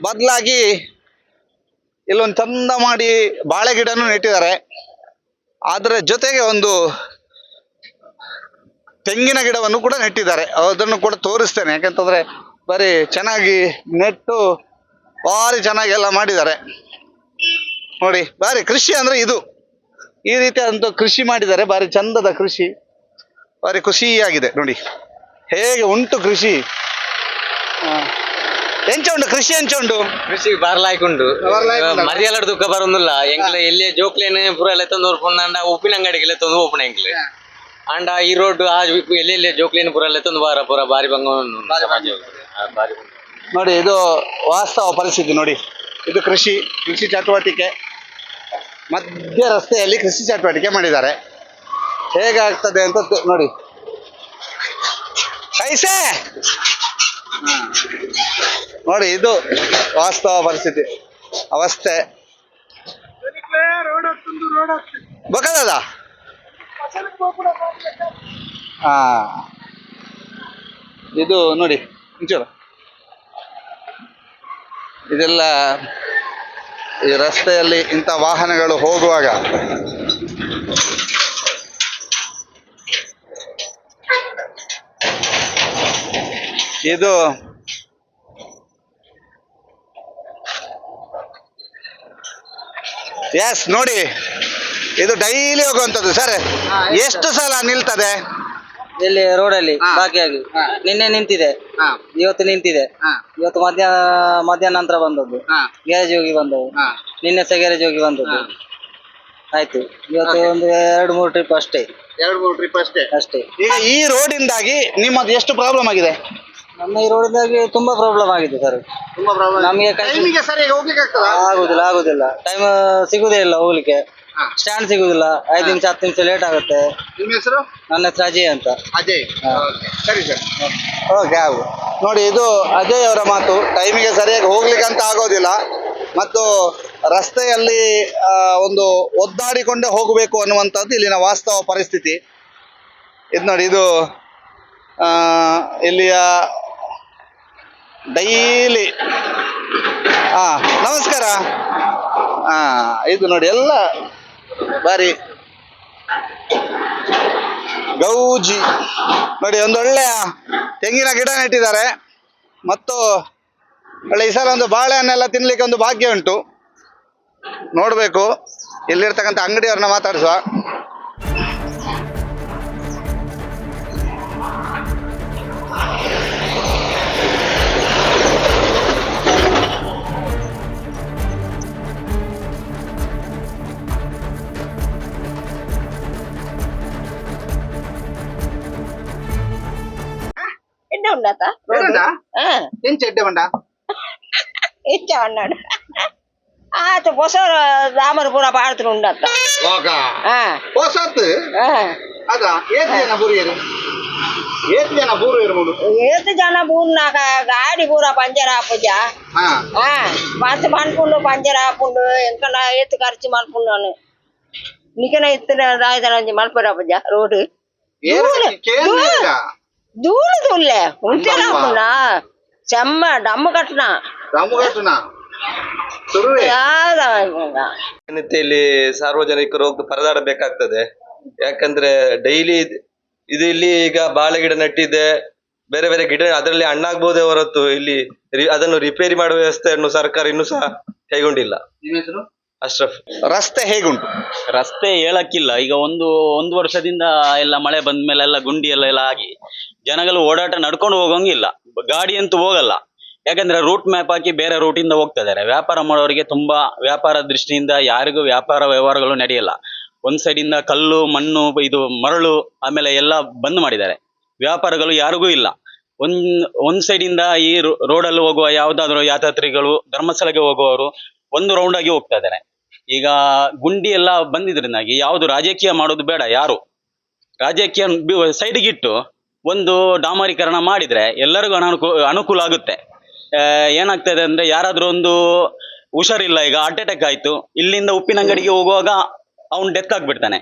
ಬದಲಾಗಿ ಇಲ್ಲೊಂದು ಚಂದ ಮಾಡಿ ಬಾಳೆ ಗಿಡನೂ ನೆಟ್ಟಿದ್ದಾರೆ. ಅದರ ಜೊತೆಗೆ ಒಂದು ತೆಂಗಿನ ಗಿಡವನ್ನು ಕೂಡ ನೆಟ್ಟಿದ್ದಾರೆ. ಅದನ್ನು ಕೂಡ ತೋರಿಸ್ತೇನೆ, ಯಾಕಂತಂದ್ರೆ ಬರೀ ಚೆನ್ನಾಗಿ ನೆಟ್ಟು ಭಾರಿ ಚೆನ್ನಾಗಿ ಎಲ್ಲ ಮಾಡಿದ್ದಾರೆ. ನೋಡಿ ಬಾರಿ ಕೃಷಿ ಅಂದ್ರೆ ಇದು. ಈ ರೀತಿಯಾದಂಥ ಕೃಷಿ ಮಾಡಿದ್ದಾರೆ ಭಾರಿ ಚಂದದ ಕೃಷಿ. ಭಾರಿ ಖುಷಿಯಾಗಿದೆ ನೋಡಿ. ಹೇಗೆ ಉಂಟು ಕೃಷಿ. ಎಂಚ ಉಂಟು ಕೃಷಿ ಎಂಚ ಉಂಟು ಕೃಷಿ ಬಾರ್ಲಾಯ್ಕೊಂಡು. ಉಂಟು ಮರಿಯಲಡ್ ದುಃಖ ಬರೋದಿಲ್ಲ. ಎಂಕ್ಲೆ ಎಲ್ಲಿ ಜೋಕ್ಲೇನೆ ಪೂರ ಎಲ್ಲ ತಂದು ಅಂಡ ಉಪ್ಪಿನ ಅಂಗಡಿಗೆ ತಂದು ಓಪನ್ ಎಂಕ್ಲೆ ಅಂಡ ಈ ರೋಡ್ ಆ ಎಲ್ಲಿ ಎಲ್ಲಿ ಜೋಕ್ಲೇನೆ ಪೂರ ಎಲ್ಲ ತಂದು ಬಾರ ಪೂರ ಬಾರಿ ಬಂಗ ಬಾರಿ ಬಂಗ ನೋಡಿ ಇದು ವಾಸ್ತವ ಪರಿಸ್ಥಿತಿ ನೋಡಿ. ಇದು ಕೃಷಿ ಕೃಷಿ ಚಟುವಟಿಕೆ. ಮಧ್ಯ ರಸ್ತೆಯಲ್ಲಿ ಕೃಷಿ ಚಟುವಟಿಕೆ ಮಾಡಿದ್ದಾರೆ. ಹೇಗಾಗ್ತದೆ ಅಂತ ನೋಡಿ. ಕೈಸೆ! ನೋಡಿ ಇದು ವಾಸ್ತವ ಪರಿಸ್ಥಿತಿ. ಅವಸ್ಥೆ. ಹಾ. ಇದು ನೋಡಿ ಒಂಚೂರು ಇದೆಲ್ಲ ಈ ರಸ್ತೆಯಲ್ಲಿ ಇಂಥ ವಾಹನಗಳು ಹೋಗುವಾಗ ಇದು ಎಸ್ ನೋಡಿ. ಇದು ಡೈಲಿ ಹೋಗುವಂಥದ್ದು. ಸರ್ ಎಷ್ಟು ಸಲ ನಿಲ್ತದೆ? ಇಲ್ಲಿ ರೋಡಲ್ಲಿ ಬಾಕಿಯಾಗಿ. ನಿನ್ನೆ ನಿಂತಿದೆ. ಇವತ್ತು ನಿಂತಿದೆ. ಇವತ್ತು ಮಧ್ಯಾಹ್ನ ಮಧ್ಯಾಹ್ನ ನಂತರ ಬಂದದ್ದು. ಗ್ಯಾರೇಜ್ ಹೋಗಿ ಬಂದವು ನಿನ್ನೆ ಸಹ ಗ್ಯಾರೇಜ್ ಹೋಗಿ ಬಂದದ್ದು. ಆಯ್ತು. ಇವತ್ತು ಒಂದು ಎರಡು ಮೂರು ಟ್ರಿಪ್ ಅಷ್ಟೇ. ಎರಡು ಮೂರು ಟ್ರಿಪ್ ಅಷ್ಟೇ. ಅಷ್ಟೇ. ಈಗ ಈ ರೋಡಿಂದಾಗಿ ನಿಮ್ಮದು ಎಷ್ಟು ಪ್ರಾಬ್ಲಮ್ ಆಗಿದೆ? ನಮ್ಮ ಈ ರೋಡಿಂದಾಗಿ ತುಂಬಾ ಪ್ರಾಬ್ಲಮ್ ಆಗಿದೆ ಸರ್ ತುಂಬಾ ಪ್ರಾಬ್ಲಮ್ ನಮಗೆ ಸರಿಯಾಗಿ ಹೋಗ್ಲಿಕ್ಕೆ ಆಗುದಿಲ್ಲ ಆಗುದಿಲ್ಲ. ಟೈಮ್ ಸಿಗುದೇ ಇಲ್ಲ ಹೋಗ್ಲಿಕ್ಕೆ. ಸ್ಟ್ಯಾಂಡ್ ಸಿಗುದಿಲ್ಲ. ಐದು ನಿಮಿಷ ಹತ್ತು ನಿಮಿಷ ಲೇಟ್ ಆಗುತ್ತೆ. ನಿಮ್ಮ ಹೆಸರು? ನನ್ನ ಹೆಸರು ಅಜಯ್ ಅಂತ. ಅಜಯ್. ಸರಿ ಸರ್. ಓಕೆ ಆಗು ನೋಡಿ ಇದು ಅಜಯ್ ಅವರ ಮಾತು. ಟೈಮಿಗೆ ಸರಿಯಾಗಿ ಹೋಗ್ಲಿಕ್ಕೆ ಅಂತ ಆಗೋದಿಲ್ಲ. ಮತ್ತು ರಸ್ತೆಯಲ್ಲಿ ಆ, ಒಂದು ಒದ್ದಾಡಿಕೊಂಡೇ ಹೋಗಬೇಕು ಅನ್ನುವಂಥದ್ದು ಇಲ್ಲಿನ ವಾಸ್ತವ ಪರಿಸ್ಥಿತಿ. ಇದು ನೋಡಿ ಇದು ಆ, ಇಲ್ಲಿಯ ಡೈಲಿ. ಹಾಂ ನಮಸ್ಕಾರ. ಹಾಂ ಇದು ನೋಡಿ ಎಲ್ಲ ಬಾರಿ. ಗೌಜಿ. ನೋಡಿ, ಒಂದೊಳ್ಳೆಯ ತೆಂಗಿನ ಗಿಡ ನೆಟ್ಟಿದ್ದಾರೆ. ಮತ್ತು ಒಳ್ಳೆ ಈ ಸಲ ಒಂದು ಬಾಳೆಹಣ್ಣೆಲ್ಲ ತಿನ್ಲಿಕ್ಕೆ ಒಂದು ಭಾಗ್ಯ ಉಂಟು. ನೋಡಬೇಕು. ಇಲ್ಲಿರ್ತಕ್ಕಂಥ ಅಂಗಡಿಯವ್ರನ್ನ ಮಾತಾಡಿಸುವ. ఎడ్డ ఉండతా ఏం చెడ్డమండా ఇచ్చా అన్నాడు ఆ పొస రామరపుర పాడుతూ ఉండత్త ఒక ಹೊಸತ್ತು ಅದ ಏತ್ ಜನ ಬುರಿಯರು ಏತ್ ಜನ ಬೂರು ಮೂಡು ఏత జన బూరు నాకు గాడి బూర పంజర్ ఆపుజ ಹಾ మంచి మనుకుండు పంజర్ ఆపుండు ఇంకా నా ఎత్తు ఖర్చు మనుకున్నాను నీకైనా ఎత్తు రాయిదాని మలపరాపజ రోడ్డు ధూళి తుల్లే ఉంటేనా అనుకున్నా చెమ్మ డమ్ము కట్టినా ರಾಮು ಕಟ್ಟುನಾ ಸುರುವೆ ಇಲ್ಲಿ ಸಾರ್ವಜನಿಕರು ಹೋಗಿ ಪರದಾಡಬೇಕಾಗ್ತದೆ ಯಾಕಂದ್ರೆ ಡೈಲಿ ಇದು ಇಲ್ಲಿ ಈಗ ಬಾಳೆ ಗಿಡ ನೆಟ್ಟಿದೆ ಬೇರೆ ಬೇರೆ ಗಿಡ ಅದರಲ್ಲಿ ಹಣ್ಣಾಗ್ಬೋದೇ ಹೊರತು ಇಲ್ಲಿ ರಿ- ಅದನ್ನು ರಿಪೇರಿ ಮಾಡುವ ವ್ಯವಸ್ಥೆಯನ್ನು ಸರ್ಕಾರ ಇನ್ನೂ ಸಹ ಕೈಗೊಂಡಿಲ್ಲ ನಿಮ್ಮ ಹೆಸರು ಅಶ್ರಫ್ ರಸ್ತೆ ಹೇಗುಂಟು ರಸ್ತೆ ಹೇಳಕ್ಕಿಲ್ಲ ಈಗ ಒಂದು ಒಂದು ವರ್ಷದಿಂದ ಎಲ್ಲ ಮಳೆ ಬಂದ ಮೇಲೆ ಎಲ್ಲ ಗುಂಡಿ ಎಲ್ಲ ಎಲ್ಲ ಆಗಿ ಜನಗಳು ಓಡಾಟ ನಡ್ಕೊಂಡು ಹೋಗೋಂಗಿಲ್ಲ. ಗಾಡಿ ಅಂತೂ ಹೋಗಲ್ಲ. ಯಾಕಂದ್ರೆ ರೂಟ್ ಮ್ಯಾಪ್ ಹಾಕಿ ಬೇರೆ ರೂಟಿಂದ ಹೋಗ್ತಾ ಇದಾರೆ ವ್ಯಾಪಾರ ಮಾಡೋರಿಗೆ ತುಂಬಾ ವ್ಯಾಪಾರ ದೃಷ್ಟಿಯಿಂದ ಯಾರಿಗೂ ವ್ಯಾಪಾರ ವ್ಯವಹಾರಗಳು ನಡೆಯಲ್ಲ. ಒಂದ್ ಸೈಡಿಂದ ಕಲ್ಲು, ಮಣ್ಣು, ಇದು ಮರಳು, ಆಮೇಲೆ ಎಲ್ಲ ಬಂದ್ ಮಾಡಿದ್ದಾರೆ. ವ್ಯಾಪಾರಗಳು ಯಾರಿಗೂ ಇಲ್ಲ. ಒಂದ್ ಒಂದ್ ಸೈಡಿಂದ ಈ ರೋಡಲ್ಲಿ ಹೋಗುವ ಯಾವ್ದಾದ್ರು ಯಾತ್ರಿಗಳು, ಧರ್ಮಸ್ಥಳಕ್ಕೆ ಹೋಗುವವರು ಒಂದು ರೌಂಡ್ ಆಗಿ ಹೋಗ್ತಾ ಇದ್ದಾರೆ. ಈಗ ಗುಂಡಿ ಎಲ್ಲ ಬಂದಿದ್ರಿಂದಾಗಿ ಯಾವುದು ರಾಜಕೀಯ ಮಾಡೋದು ಬೇಡ ಯಾರು. ರಾಜಕೀಯ ಸೈಡ್ಗಿಟ್ಟು ಒಂದು ಡಾಮರೀಕರಣ ಮಾಡಿದರೆ ಎಲ್ಲರಿಗೂ ಅನಾನುಕೂ, ಅನುಕೂಲ ಆಗುತ್ತೆ. ಏನಾಗ್ತದೆ ಅಂದರೆ ಯಾರಾದರೂ ಒಂದು ಹುಷಾರಿಲ್ಲ, ಈಗ ಹಾರ್ಟ್ ಅಟ್ಯಾಕ್ ಆಯಿತು, ಇಲ್ಲಿಂದ ಉಪ್ಪಿನಂಗಡಿಗೆ ಹೋಗುವಾಗ ಅವನು ಡೆತ್ ಆಗಿಬಿಡ್ತಾನೆ.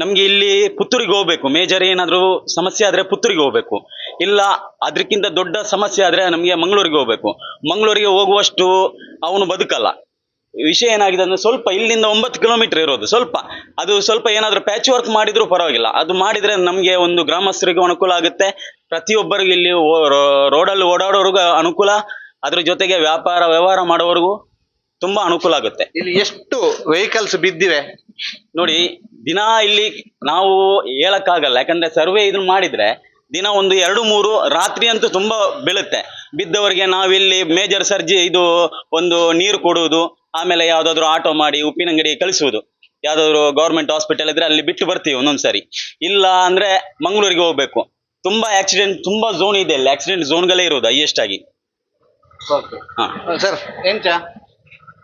ನಮಗೆ ಇಲ್ಲಿ ಪುತ್ತೂರಿಗೆ ಹೋಗ್ಬೇಕು ಮೇಜರ್ ಏನಾದರೂ ಸಮಸ್ಯೆ ಆದರೆ ಪುತ್ತೂರಿಗೆ ಹೋಗ್ಬೇಕು. ಇಲ್ಲ ಅದಕ್ಕಿಂತ ದೊಡ್ಡ ಸಮಸ್ಯೆ ಆದರೆ ನಮಗೆ ಮಂಗಳೂರಿಗೆ ಹೋಗ್ಬೇಕು. ಮಂಗಳೂರಿಗೆ ಹೋಗುವಷ್ಟು ಅವನು ಬದುಕಲ್ಲ. ವಿಷಯ ಏನಾಗಿದೆ ಅಂದ್ರೆ ಸ್ವಲ್ಪ ಇಲ್ಲಿಂದ ಒಂಬತ್ತು ಕಿಲೋಮೀಟರ್ ಇರೋದು ಸ್ವಲ್ಪ. ಅದು ಸ್ವಲ್ಪ ಏನಾದ್ರೂ ಪ್ಯಾಚ್ ವರ್ಕ್ ಮಾಡಿದ್ರು ಪರವಾಗಿಲ್ಲ. ಅದು ಮಾಡಿದ್ರೆ ನಮಗೆ ಒಂದು ಗ್ರಾಮಸ್ಥರಿಗೂ ಅನುಕೂಲ ಆಗುತ್ತೆ. ಪ್ರತಿಯೊಬ್ಬರಿಗೂ ಇಲ್ಲಿ ರೋಡಲ್ಲಿ ಓಡಾಡೋರಿಗೂ ಅನುಕೂಲ. ಅದ್ರ ಜೊತೆಗೆ ವ್ಯಾಪಾರ ವ್ಯವಹಾರ ಮಾಡೋವರೆಗೂ ತುಂಬಾ ಅನುಕೂಲ ಆಗುತ್ತೆ. ಇಲ್ಲಿ ಎಷ್ಟು ವೆಹಿಕಲ್ಸ್ ಬಿದ್ದಿವೆ? ನೋಡಿ ದಿನ ಇಲ್ಲಿ ನಾವು ಹೇಳಕ್ಕಾಗಲ್ಲ. ಯಾಕಂದ್ರೆ ಸರ್ವೆ ಇದನ್ನ ಮಾಡಿದ್ರೆ ದಿನ ಒಂದು ಎರಡು ಮೂರು ರಾತ್ರಿ ಅಂತೂ ತುಂಬಾ ಬೀಳುತ್ತೆ. ಬಿದ್ದವರಿಗೆ ನಾವಿಲ್ಲಿ ಮೇಜರ್ ಸರ್ಜಿ ಇದು ಒಂದು ನೀರು ಕೊಡುವುದು ಆಮೇಲೆ ಯಾವ್ದಾದ್ರು ಆಟೋ ಮಾಡಿ ಉಪ್ಪಿನಂಗಡಿ ಕಳಿಸುವುದು. ಯಾವ್ದಾದ್ರು ಗೌರ್ಮೆಂಟ್ ಹಾಸ್ಪಿಟಲ್ ಇದ್ರೆ ಅಲ್ಲಿ ಬಿಟ್ಟು ಬರ್ತೀವಿ ಒಂದೊಂದ್ಸರಿ ಇಲ್ಲ ಅಂದ್ರೆ ಮಂಗಳೂರಿಗೆ ಹೋಗ್ಬೇಕು. ತುಂಬಾ ಆಕ್ಸಿಡೆಂಟ್ ತುಂಬಾ ಝೋನ್ ಇದೆ ಅಲ್ಲಿ. ಆಕ್ಸಿಡೆಂಟ್ ಝೋನ್ಗಳೇ ಇರೋದು ಹೈಯೆಸ್ಟ್ ಆಗಿ. ಹಾ. ಸರ್ ಎಂಚ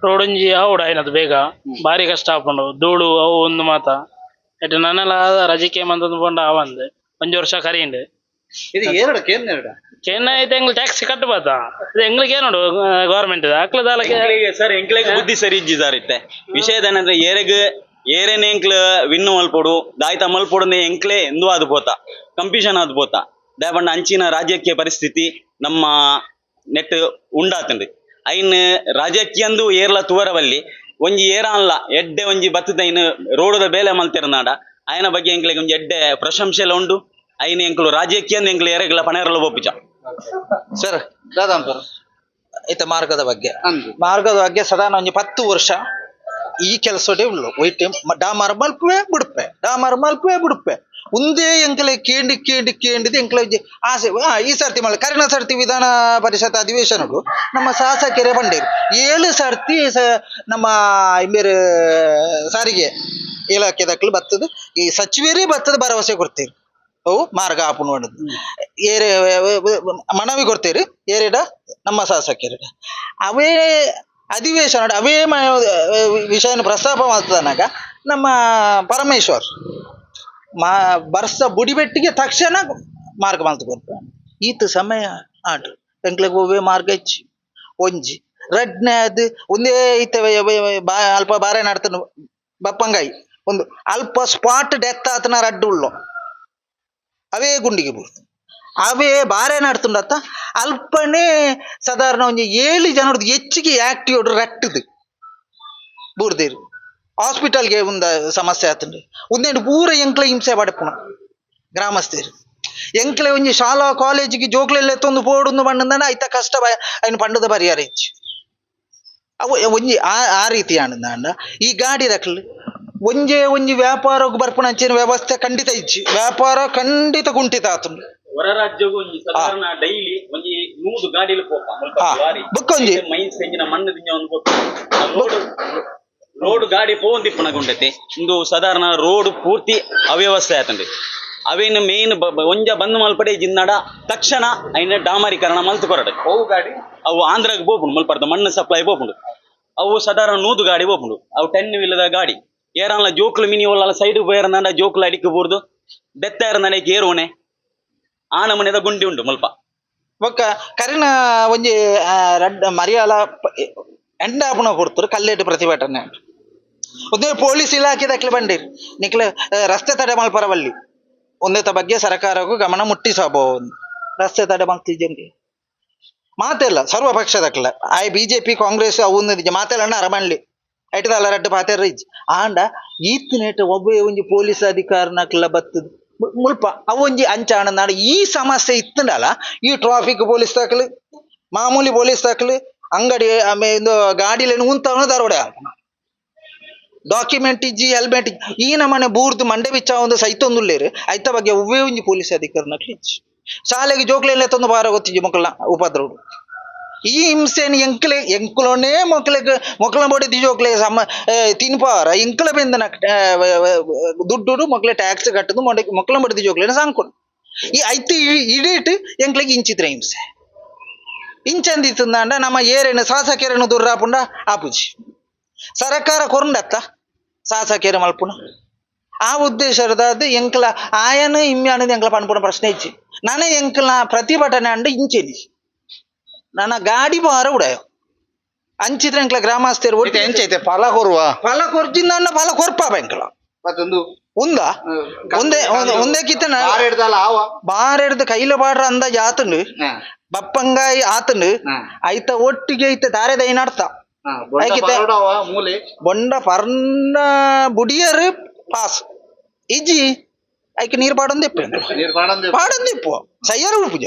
ರೋಡಂಜಿ ಆವಡ ಏನದು ಬೇಗ? ಭಾರಿ ಕಷ್ಟ ಹಾಕೊಂಡು ಧೂಳು ಅವು ಒಂದು ಮಾತ. ನನ್ನ ನನ್ನೆಲ್ಲ ರಜಿಕೆ ಮಂತಂದು ಪಂಡ ಅವಂದೆ ಒಂದು ವರ್ಷ ಕರೀಂಡು ಇದು ಎರಡು ಕೇನ್ ಎರಡು. ಚೆನ್ನೈ ಐತೆ ಎಂಗ್ಲು ಟ್ಯಾಕ್ಸ್ ಕಟ್ಟಬಾತ ಇದು ಎಂಗ್ಲಿಗೆ ನೋಡು ಗೌರ್ಮೆಂಟ್ ಎಂಕ್ಲೆಗೆ ಸರ್ ಎಂಕ್ಲೆಗೆ ಬುದ್ಧಿ ಸರಿ ಇದ್ದಿದಾರಿತ್ತೆ ವಿಷಯದ ಏನಂದ್ರೆ ಏರೆಗ್ ಏರೇನೆ ಎಂಕ್ಲ ವಿನ್ನು ಮಲ್ಪೊಡು ದಾಯ್ತ ಮಲ್ಪೊಡು ಎಂಕ್ಲೆ ಎಂದೂ ಆದ್ ಪೋತ ಕಂಪ್ಯೂಷನ್ ಆದ್ ಪೋತ ದಾಯಪಂಡ ಅಂಚಿನ ರಾಜಕೀಯ ಪರಿಸ್ಥಿತಿ ನಮ್ಮ ನೆಟ್ ಉಂಡಾತನ್ರಿ ಐನ್ ರಾಜಕೀಯಂದು ಏರ್ಲ ತುವರವಲ್ಲಿ ಒಂಜಿ ಏರ ಅಲ್ಲ ಎಡ್ಡೆ ಒಂಜಿ ಬತ್ತದ ಇನ್ನು ರೋಡದ ಬೇಲೆ ಮಲ್ತಿರನಾಡ ಆಯನ ಬಗ್ಗೆ ಎಂಕ್ಲೆಗ್ ಒಂಜಿ ಎಡ್ಡೆ ಪ್ರಶಂಸೆಲ ಉಂಡು. ಐನ ಎಂಕ್ಲು ರಾಜಕೀಯ ಎಂಕ್ಲು ಎರೆಗ್ಲ ಪನೆರಲ್ಲ ಒಪ್ಪಿಚ ಸರ್ ದಾದಾಂಪುರ ಇತ್ತ ಮಾರ್ಗದ ಬಗ್ಗೆ. ಮಾರ್ಗದ ಬಗ್ಗೆ ಸದಾ ಒಂದು ಪತ್ತು ವರ್ಷ ಈ ಕೆಲಸದೇ ಉಳ್ಳು ಒಯ್ಟೆ ಡಾಮರ್ ಮಲ್ಪುವೆ ಬಿಡುಪೆ ಡಾಮರ್ ಮಲ್ಪುವೆ ಬಿಡುಪೆ ಒಂದೇ ಎಂಕಲೆ ಕೇಂಡಿ ಕೇಂಡಿ ಕೇಂಡಿದ ಎಂಕಲೆ ಆಸೆ. ಆ, ಈ ಸರ್ತಿ ಮಳೆ ಕರಿನ ಸರ್ತಿ ವಿಧಾನ ಪರಿಷತ್ ಅಧಿವೇಶನಗಳು ನಮ್ಮ ಶಾಸಕರೇ ಬಂಡೇರು. ಏಳು ಸರ್ತಿ ಸ- ನಮ್ಮ ಬೇರೆ ಸಾರಿಗೆ ಇಲಾಖೆ ದಕ್ಕಲು ಬರ್ತದೆ. ಈ ಸಚಿವರೇ ಬರ್ತದೆ ಭರವಸೆ ಕೊಡ್ತೀರಿ. ಅವು ಮಾರ್ಗ ಆಪುನ್ ಮಾಡುದು ಏರೆ ಮನವಿ ಕೊಡ್ತೀರಿ? ಏರಿಡ ನಮ್ಮ ಶಾಸಕರಿಡ ಅವೇ ಅಧಿವೇಶನ ಅವೇ ವಿಷಯನ ಪ್ರಸ್ತಾಪ ಮಾಡ್ತಾನಾಗ ನಮ್ಮ ಪರಮೇಶ್ವರ್ ಮಾ ಬರ್ಸ ಬುಡಿಬೆಟ್ಟಿಗೆ ತಕ್ಷಣ ಮಾರ್ಗ ಮಲ್ತು ಕೊಡ್ತಾನೆ. ಈತ ಸಮಯ ಆಟ. ಎಂಕ್ಲೆಗ್ ಒವ್ವೇ ಮಾರ್ಗ ಹೆಚ್ಚು. ಒಂಜಿ. ರಡ್ನೆ ಅದು ಒಂದೇ ಈತ ವ- ವ- ವ- ಬಾ ಅಲ್ಪ ಬಾರೆ ನಡ್ತಾನೆ ಬಪ್ಪಂಗಾಯಿ. ಒಂದು ಅಲ್ಪ ಸ್ಪಾಟ್ ಡೆತ್ ಆತನ ರಡ್ಡು ಉಳ್ಳೋ ಅವೇ ಗುಂಡಿಗೆ ಬೀಳ್ತು. ಅವೇ ಬಾರೇ ನಾಡ್ತುಂಡತ್ತ. ಅಲ್ಪನೇ ಸಾಧಾರಣ ಒಂಜಿ ಏಳು ಜನರದ್ದು ಹೆಚ್ಚಿಗೆ ಆಕ್ಟಿವ್ ರಟ್ಟದು ಬೂರ್ದೇರು. ಹಾಸ್ಪಿಟಲ್ಗೆ ಉಂದ ಸಮಸ್ಯೆ ಆತುಂಡು. ಒಂದೆಂಡು ಪೂರ ಎಂಕ್ಲ ಹಿಂಸೆ ಪಡಪುಣ ಗ್ರಾಮಸ್ಥರು. ಎಂಕ್ಲೆ ಒಂಜಿ ಶಾಲಾ ಕಾಲೇಜಿಗೆ ಜೋಕ್ಲೆಲ್ಲ ಎತ್ತೊಂದು ಪೋಡೊಂದು ಬಣ್ಣಂದನ ಐತ ಕಷ್ಟ ಐನ್ ಪಂಡದ ಪರಿಹಾರ ಇಚ್ಚು ಅವು ಒಂಜಿ ಆ ಆ ರೀತಿ ಆಂಡ. ಈ ಗಾಡಿ ದಕ್ಲು ಒಂಜೇ ಒಂಜಿ ವ್ಯಾಪಾರಕ್ಕೆ ಬರ್ಪಣ ಅಂಚಿನ ವ್ಯವಸ್ಥೆ ಖಂಡಿತ ಇಜ್ಜಿ ವ್ಯಾಪಾರ ಖಂಡಿತ ಕುಂಠಿತ ಆತುಂಡು ಹೊರ ರಾಜ್ಯಗೂ ಒಂಜಿ ಸಾಧಾರಣ ಡೈಲಿ ಒಂಜಿ ನೂದು ಗಾಡಿಲು ಪೋಪ. ಮುಲ್ಪ. ಲಾರಿ. ಬುಕ್ಕೊಂಜಿ. ಎಂಜಿನ ಮಣ್ಣು ದಿಂಜ ಒಂದು ಪೋಪ ರೋಡ್ ರೋಡ್ ಗಾಡಿ ಪೋಂದಿಪ್ಪುನ ಗುಂಡತೆ ಇಂದು ಸಾಧಾರಣ ರೋಡ್ ಪೂರ್ತಿ ಅವ್ಯವಸ್ಥೆ ಆತಂಡಿ. ಅವೇನು ಮೇನ್ ಒಂಜ ಬಂದ್ ಮಲ್ಪಡೆ ಜಿನ್ನಡ ತಕ್ಷಣ ಅಯ್ಯ ಡಾಮರೀಕರಣ ಮಲ್ತು ಕೊರಡೆ. ಅವು ಗಾಡಿ? ಅವು ಆಂಧ್ರಕ್ಕೆ ಬೋಪುಂಡು ಮಲ್ಪಡ್ದ ಮಣ್ಣು ಸಪ್ಲೈ ಬೋಪುಂಡು ಅವು ಸಾಧಾರಣ ನೂದು ಗಾಡಿ ಬೋಪುಂಡು ಅವು ಟೆನ್ ವೀಲದ ಗಾಡಿ. ಏರಲ್ಲ, ಜೋಕ್ಲು ಮಿನಿ ಒಲ್ಲ ಸೈಡ್ போயிருந்தாண்டா ஜோக்கில் அடிக்க போகிறது ಡೆತ್ತ ನಡಕ್ಕೆ ಏರೋಣೆ ಆ ನಮನೆದ ಗುಂಡಿ ಉಂಡು ಮುಲ್ಪ. ಬೊಕ್ಕ ಕರಿನ ಒಂಜಿ ರಡ್ಡ, ಮರಿಯಾಲ ಪ- ಎಂಡ ಆಪುಣ ಕೊಡ್ತರು ಕಲ್ಲೆಟ್ಟು ಪ್ರತಿಭಟನೆ. ಒಂದೇ ಪೊಲೀಸ್ ಇಲಾಖೆ ದಕ್ಲೆ ಬಂದಿರಿ. ನಿಕ್ಲೆ ರಸ್ತೆ ತಡೆ ಮಲ್ಪರವಲ್ಲಿ ಒಂದೇತ ಬಗ್ಗೆ ಸರ್ಕಾರಕ್ಕೂ ಗಮನ ಮುಟ್ಟಿಸಬಹುದು ರಸ್ತೆ ತಡೆ ಮಲ್ತಿದ್ದಂಗೆ ಮಾತೆಲ್ಲ ಸರ್ವ ಪಕ್ಷದಕ್ಲ ಆಯ್, ಬಿಜೆಪಿ, ಕಾಂಗ್ರೆಸ್, ಅವು ಮಾತೆಲ್ಲ ಅರಮಣ್ಲಿ ಐಟದಲ್ಲ ರಡ್ಡ ಪಾತೆರ್ ರೈಜ್? ಆಂಡ ಈತ್ನೇಟ ಒಬ್ಬ ಒಂಜಿ ಪೊಲೀಸ್ ಅಧಿಕಾರನಕ್ಲ ಬತ್ತದು ಮುಲ್ಪ, ಅವೊಂಜಿ ಅಂಚಾಣ ನಾಡು ಈ ಸಮಸ್ಯೆ ಇತ್ತಂಡಲ್ಲ ಈ ಟ್ರಾಫಿಕ್ ಪೊಲೀಸ್ ತಕ್ಲು, ಮಾಮೂಲಿ ಪೊಲೀಸ್ ತಕ್ಲು, ಅಂಗಡಿ ಆಮೇಲೆ ಇಂದು ಗಾಡಿಲೇನು ಉಂತವನು ದರೋಡೆ ಡಾಕ್ಯುಮೆಂಟ್ ಇಜ್ಜಿ ಹೆಲ್ಮೆಟ್ ಈ ನಮನೆ ಬೂರ್ದು ಮಂಡೆ ಬಿಚ್ಚ ಒಂದು ಸೈತೊಂದುಲ್ಲೇರು ಐತ ಬಗ್ಗೆ ಒವ್ವೇ ಒಂಜಿ ಪೊಲೀಸ್ ಅಧಿಕಾರನಕ್ಲು ಇಜ್ಜಿ. ಶಾಲೆಗೆ ಜೋಕ್ಲೆಲ್ಲ ತಂದು ಬಾರ ಗೊತ್ತಿಜ್ಜಿ ಮಕ್ಕಳ ಉಪದ್ರವರು. ಈ ಹಿಂಸೆನ್ ಎಂಕ್ಲೆ ಎಂಕ್ಲೋನೇ ಮೊಕ್ಲೆಗ್ ಮೊಕ್ಲ ಬೋಡಿ ದಿಜೋಕ್ಲೆ ಸಮ ತಿನ್ಪಾರ. ಎಂಕ್ಲ ಬೆಂದನ ದುಡ್ಡು ಮೊಕ್ಲೆ ಟ್ಯಾಕ್ಸ್ ಕಟ್ಟದು ಮೊಕ್ಲ ಬಡಿದಿ ಜೋಕ್ಲೆನ ಸಾಂಕೊಂಡು ಈ ಐತಿ ಇಡೀಟ್ ಎಂಕ್ಲೆಗ್ ಇಂಚಿತ್ರ ಹಿಂಸೆ. ಇಂಚಂದಿತ್ತಂದಾಂಡ ನಮ್ಮ ಏರೇನು ಸಾಸಕೆರೆನು ದುರ್ರಾಪುಂಡ ಆಪುಜಿ. ಸರಕಾರ ಕೊರಂಡತ್ತ ಸಾಸಕೆರೆ ಮಲ್ಪುನ ಆ ಉದ್ದೇಶದ ಎಂಕ್ಲ ಆಯನ ಇಮ್ಯಾನದು ಎಂಕ್ಲ ಪನ್ಪುನ ಪ್ರಶ್ನೆ ಇಚ್ಚಿ ನಾನೇ ಎಂಕ್ಲ ಪ್ರತಿಭಟನೆ ಅಂಡ ಇಂಚೆನಿ ನನ್ನ ಗಾಡಿ ಬಾರ ಉಡಾಯ. ಅಂಚಿದ್ರೆ ಎಂಕ್ಲ ಗ್ರಾಮಸ್ಥರು ಒಟ್ಟು ಎಂಚೈತೆ ಫಲ ಕೊರುವ ಫಲ ಕೊರ್ಜಿಂದ ಫಲ ಕೊರ್ಪ ಎಂಕ್ಲ ಮತ್ತೊಂದು? ಉಂದ? ಒಂದೇ ಒಂದ್- ಕಿತ್ತನ ಬಾರ್ ಹಿಡ್ದಲ್ಲ ಆವ? ಬಾರ್ ಹಿಡ್ದು ಕೈಲ ಬಾಡ್ರ ಅಂದಾಜ್ ಆತಂಡು. ಬಪ್ಪಂಗಾಯಿ ಆತಂಡು. ಐತ ಒಟ್ಟಿಗೆ ಐತೆ ದಾರೆ ದೈನ ಅರ್ಥ ಹಾ, ಬೊಂಡ ಪರ್ನ ಬುಡಿಯರ್ ಪಾಸ್. ಇಜ್ಜಿ ಐಕೆ ನೀರ್ ಪಾಡೊಂದಿಪ್ಪ ಪಾಡೊಂದಿಪ್ಪು ಸಯ್ಯರು ಉಪುಜ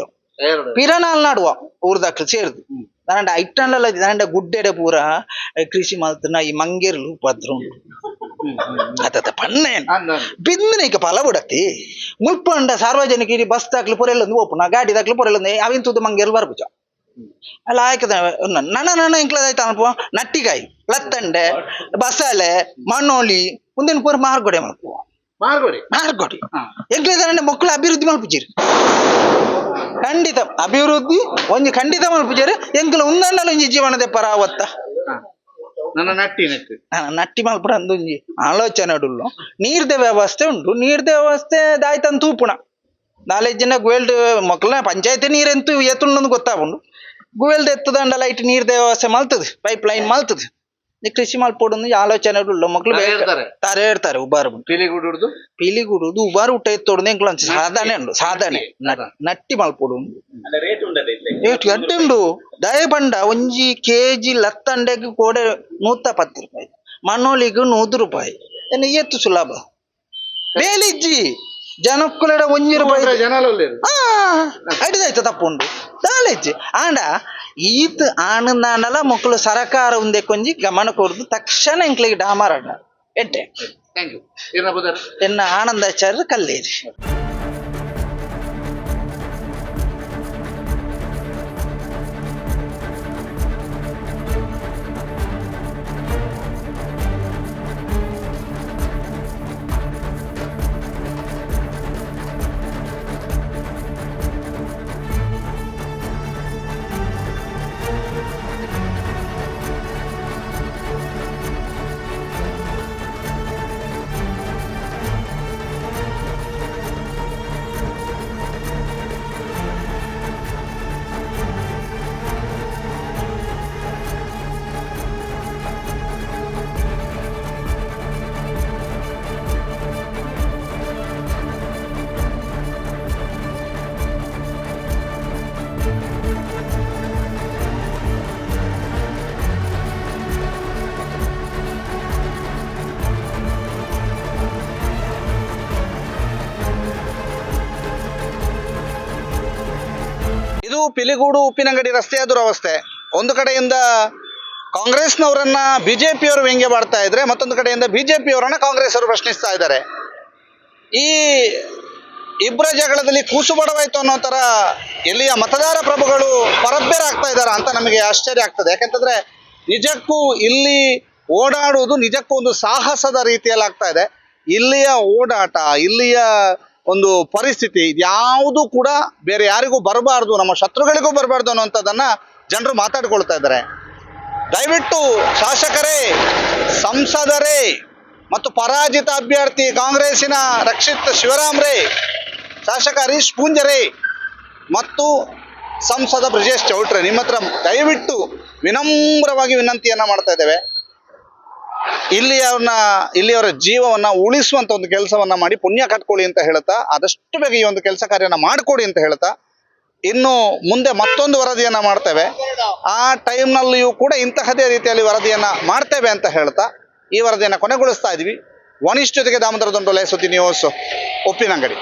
ನಾಡುವ ಊರ್ದಕ್ಲು ಸೇರ್ದು. ದಾಂಡ ಐಟ್ಟಂಡಲ ದಾಂಡ ಗುಡ್ಡೆಡೆ ಪೂರ ಕೃಷಿ ಮಲ್ತನ ಈ ಮಂಗೇರ್ಲು ಉಂಟು. ಅತ್ತ ಪನ್ನೇನ್. ಅಂದ ಬಿಂದಿನ ಈಗ ಫಲ ಬಿಡತ್ತಿ. ಮುಲ್ಪಂಡ ಸಾರ್ವಜನಿಕ ಇಡೀ ಬಸ್ ದಾಕ್ಲು ಪೊರೆಲ್ಲೊಂದು ಓಪನ. ಗಾಡಿ ದಾಕ್ಲು ಪೊರೆಲ್ಲೊಂದು ಅವಿನ ತೂದು ಮಂಗೇರ್ಲು ಬರ್ಬುಜ ಅಲ್ಲ ಆಯ್ಕದ ನನ್ನ ನನ್ನ ಇಂಕ್ಲದಾಯ್ತ ಅನ್ಪ. ನಟ್ಟಿಕಾಯಿ ಲತ್ತಂಡೆ ಬಸಳೆ ಮಣ್ಣೋಲಿ ಮುಂದಿನ ಪೂರ ಮಾರ್ಗೊಡೆ ಮಾಡ್ಕೋ ಮಾರ್ಗೋಡಿ? ಮಾರ್ಗೊಡಿ. ಎಂಕ್ಲದ ಮಕ್ಕಳು ಅಭಿವೃದ್ಧಿ ಮಲ್ಪುಜಿರಿ ಖಂಡಿತ. ಅಭಿವೃದ್ಧಿ ಒಂಜಿ ಖಂಡಿತ ಮಲ್ಪುಜರಿ ಎಂಕ್ಲ ಉಂದಂಡಲ ಒಂಜಿ ಜೀವನದ ಪರಾವತ್ತ? ನನ್ನ ನಟ್ಟಿ ನೆಟ್ಟು. ನಟ್ಟಿ ಮಲ್ಪುಡ ಒಂಜಿ ಆಲೋಚನೆ ಅಡುಲ್ಲು ನೀರ್ದ ವ್ಯವಸ್ಥೆ ಉಂಟು. ನೀರ್ದ ವ್ಯವಸ್ಥೆ ದಾಯ್ತನ್ ತೂಪುಣ. ನಾಲೆಜ್ ಜನ ಗುವೆಲ್ಡ್ ಮಕ್ಕಳ ಪಂಚಾಯತ್ ನೀರೆಂತೂ ಎತ್ತುಂಡು ಗೊತ್ತಾಗುಂಡು. ಗುವೆಲ್ದ ಎತ್ತದಂಡ ಲೈಟ್ ನೀರ್ದ ವ್ಯವಸ್ಥೆ ಮಲ್ತದೆ. Pipe line ಮಲ್ತದೆ. ಈ ಕೃಷಿ ಮಲ್ಪೋಡು ಆಲೋಚನೆ ಇಲ್ಲ ಮಕ್ಳು ತಾರೆ ಹೇಳ್ತಾರೆ. ಉಬಾರ್ ಹೇಳ್ತಾರೆ ಉಬಾರು ಪೀಲಿಗುಡ್ ಹಿಡ್ದು ಪೀಲಿಗುಡುದು ಉಬಾರು ಊಟ ಎತ್ತೋಡು ಎಂಕ್ಲ ಸಾಧನೆ ಉಂಡು ಸಾಧಾನೆ ನ- ನಟ್ಟಿ ಮಲ್ಪೋಡು ಅಲ್ಲ ರೇಟ್ ಉಂಡದೆ ಏಟ್ ಗಂಟೆ ಉಂಡು ದಯ ಬಂಡ ಒಂಜಿ ಕೆಜಿ ಲತ್ತಂಡೆಗ್ ಕೋಡೆ ನೂತ ಪತ್ತು ರೂಪಾಯಿ. ಮಣ್ಣೋಲಿಗೆ ನೂರು ರೂಪಾಯಿ. ಏನು ಎತ್ತು ಸುಲಭ? ಬೇಲಿಜ್ಜಿ ಜನಕ್ಕುಲೆಡ ಒಂಜಿ ರೂಪಾಯಿ ಆ, ತಪ್ಪು ತಪ್ಪುಂಡು ದಾಲೆಜ್ಜಿ ಆಂಡ ಈತ್ ಆನಂದಾಂಡಲ ಮಕ್ಕಳು ಸರಕಾರ ಒಂದೇ ಕೊಂಜಿ ಗಮನ ಕೊಡ್ದು ತಕ್ಷಣ ಎಂಕ್ಲಿಗೆ ಡಾಮರಾಡ ಎಡ್ಡೆ ಥ್ಯಾಂಕ್ ಯು ಎನ್ನ ಆನಂದಾಚಾರ್ಯ ಕಲ್ಲೇರಿ. ಪಿಲಿಗೂಡು ಉಪ್ಪಿನಂಗಡಿ ರಸ್ತೆಯ ದುರವಸ್ಥೆ ಒಂದು ಕಡೆಯಿಂದ ಕಾಂಗ್ರೆಸ್ನವರನ್ನ ಪಿಯವರು ವ್ಯಂಗ್ಯ ಮಾಡ್ತಾ ಇದ್ರೆ, ಮತ್ತೊಂದು ಕಡೆಯಿಂದ ಬಿಜೆಪಿಯವರನ್ನ ಕಾಂಗ್ರೆಸ್ ಅವರು ಪ್ರಶ್ನಿಸ್ತಾ ಇದ್ದಾರೆ. ಈ ಇಬ್ಬರ ಜಗಳದಲ್ಲಿ ಕೂಸು ಬಡವಾಯ್ತು ಅನ್ನೋ ಥರ ಎಲ್ಲಿಯ ಮತದಾರ ಪ್ರಭುಗಳು ಪರಬ್ಬೆರಾಗ್ತಾ ಇದ್ದಾರಾ ಅಂತ ನಮಗೆ ಆಶ್ಚರ್ಯ ಆಗ್ತದೆ. ಯಾಕೆಂತಂದ್ರೆ ನಿಜಕ್ಕೂ ಇಲ್ಲಿ ಓಡಾಡುವುದು ನಿಜಕ್ಕೂ ಒಂದು ಸಾಹಸದ ರೀತಿಯಲ್ಲಿ ಆಗ್ತಾ ಇದೆ. ಇಲ್ಲಿಯ ಓಡಾಟ, ಇಲ್ಲಿಯ ಒಂದು ಪರಿಸ್ಥಿತಿ ಯಾವುದು ಕೂಡ ಬೇರೆ ಯಾರಿಗೂ ಬರಬಾರ್ದು, ನಮ್ಮ ಶತ್ರುಗಳಿಗೂ ಬರಬಾರ್ದು ಅನ್ನೋಂಥದ್ದನ್ನು ಜನರು ಮಾತಾಡ್ಕೊಳ್ತಾ ಇದ್ದಾರೆ. ದಯವಿಟ್ಟು ಶಾಸಕರೇ, ಸಂಸದರೇ ಮತ್ತು ಪರಾಜಿತ ಅಭ್ಯರ್ಥಿ ಕಾಂಗ್ರೆಸ್ಸಿನ ರಕ್ಷಿತ್ ಶಿವರಾಮ್ರೇ, ಶಾಸಕ ಹರೀಶ್ ಪೂಂಜರೇ ಮತ್ತು ಸಂಸದ ಬ್ರಿಜೇಶ್ ಚೌಟ್ರೆ, ನಿಮ್ಮ ಹತ್ರ ದಯವಿಟ್ಟು ವಿನಮ್ರವಾಗಿ ವಿನಂತಿಯನ್ನು ಮಾಡ್ತಾ ಇದ್ದೇವೆ. ಇಲ್ಲಿಯವ್ರನ್ನ ಇಲ್ಲಿಯವರ ಜೀವವನ್ನ ಉಳಿಸುವಂತ ಒಂದು ಕೆಲಸವನ್ನ ಮಾಡಿ ಪುಣ್ಯ ಕಟ್ಕೊಳ್ಳಿ ಅಂತ ಹೇಳ್ತಾ ಆದಷ್ಟು ಬೇಗ ಈ ಒಂದು ಕೆಲಸ ಕಾರ್ಯನ ಮಾಡಿಕೊಡಿ ಅಂತ ಹೇಳ್ತಾ ಇನ್ನು ಮುಂದೆ ಮತ್ತೊಂದು ವರದಿಯನ್ನ ಮಾಡ್ತೇವೆ. ಆ ಟೈಮ್ನಲ್ಲಿಯೂ ಕೂಡ ಇಂತಹದೇ ರೀತಿಯಲ್ಲಿ ವರದಿಯನ್ನ ಮಾಡ್ತೇವೆ ಅಂತ ಹೇಳ್ತಾ ಈ ವರದಿಯನ್ನ ಕೊನೆಗೊಳಿಸ್ತಾ ಇದ್ವಿ ವನಿಷ್ಠ ಜೊತೆಗೆ ದಾಮೋದರ ದೊಂಡೊಲೆ ಸುದ್ದಿ ನ್ಯೂಸ್, ಉಪ್ಪಿನಂಗಡಿ.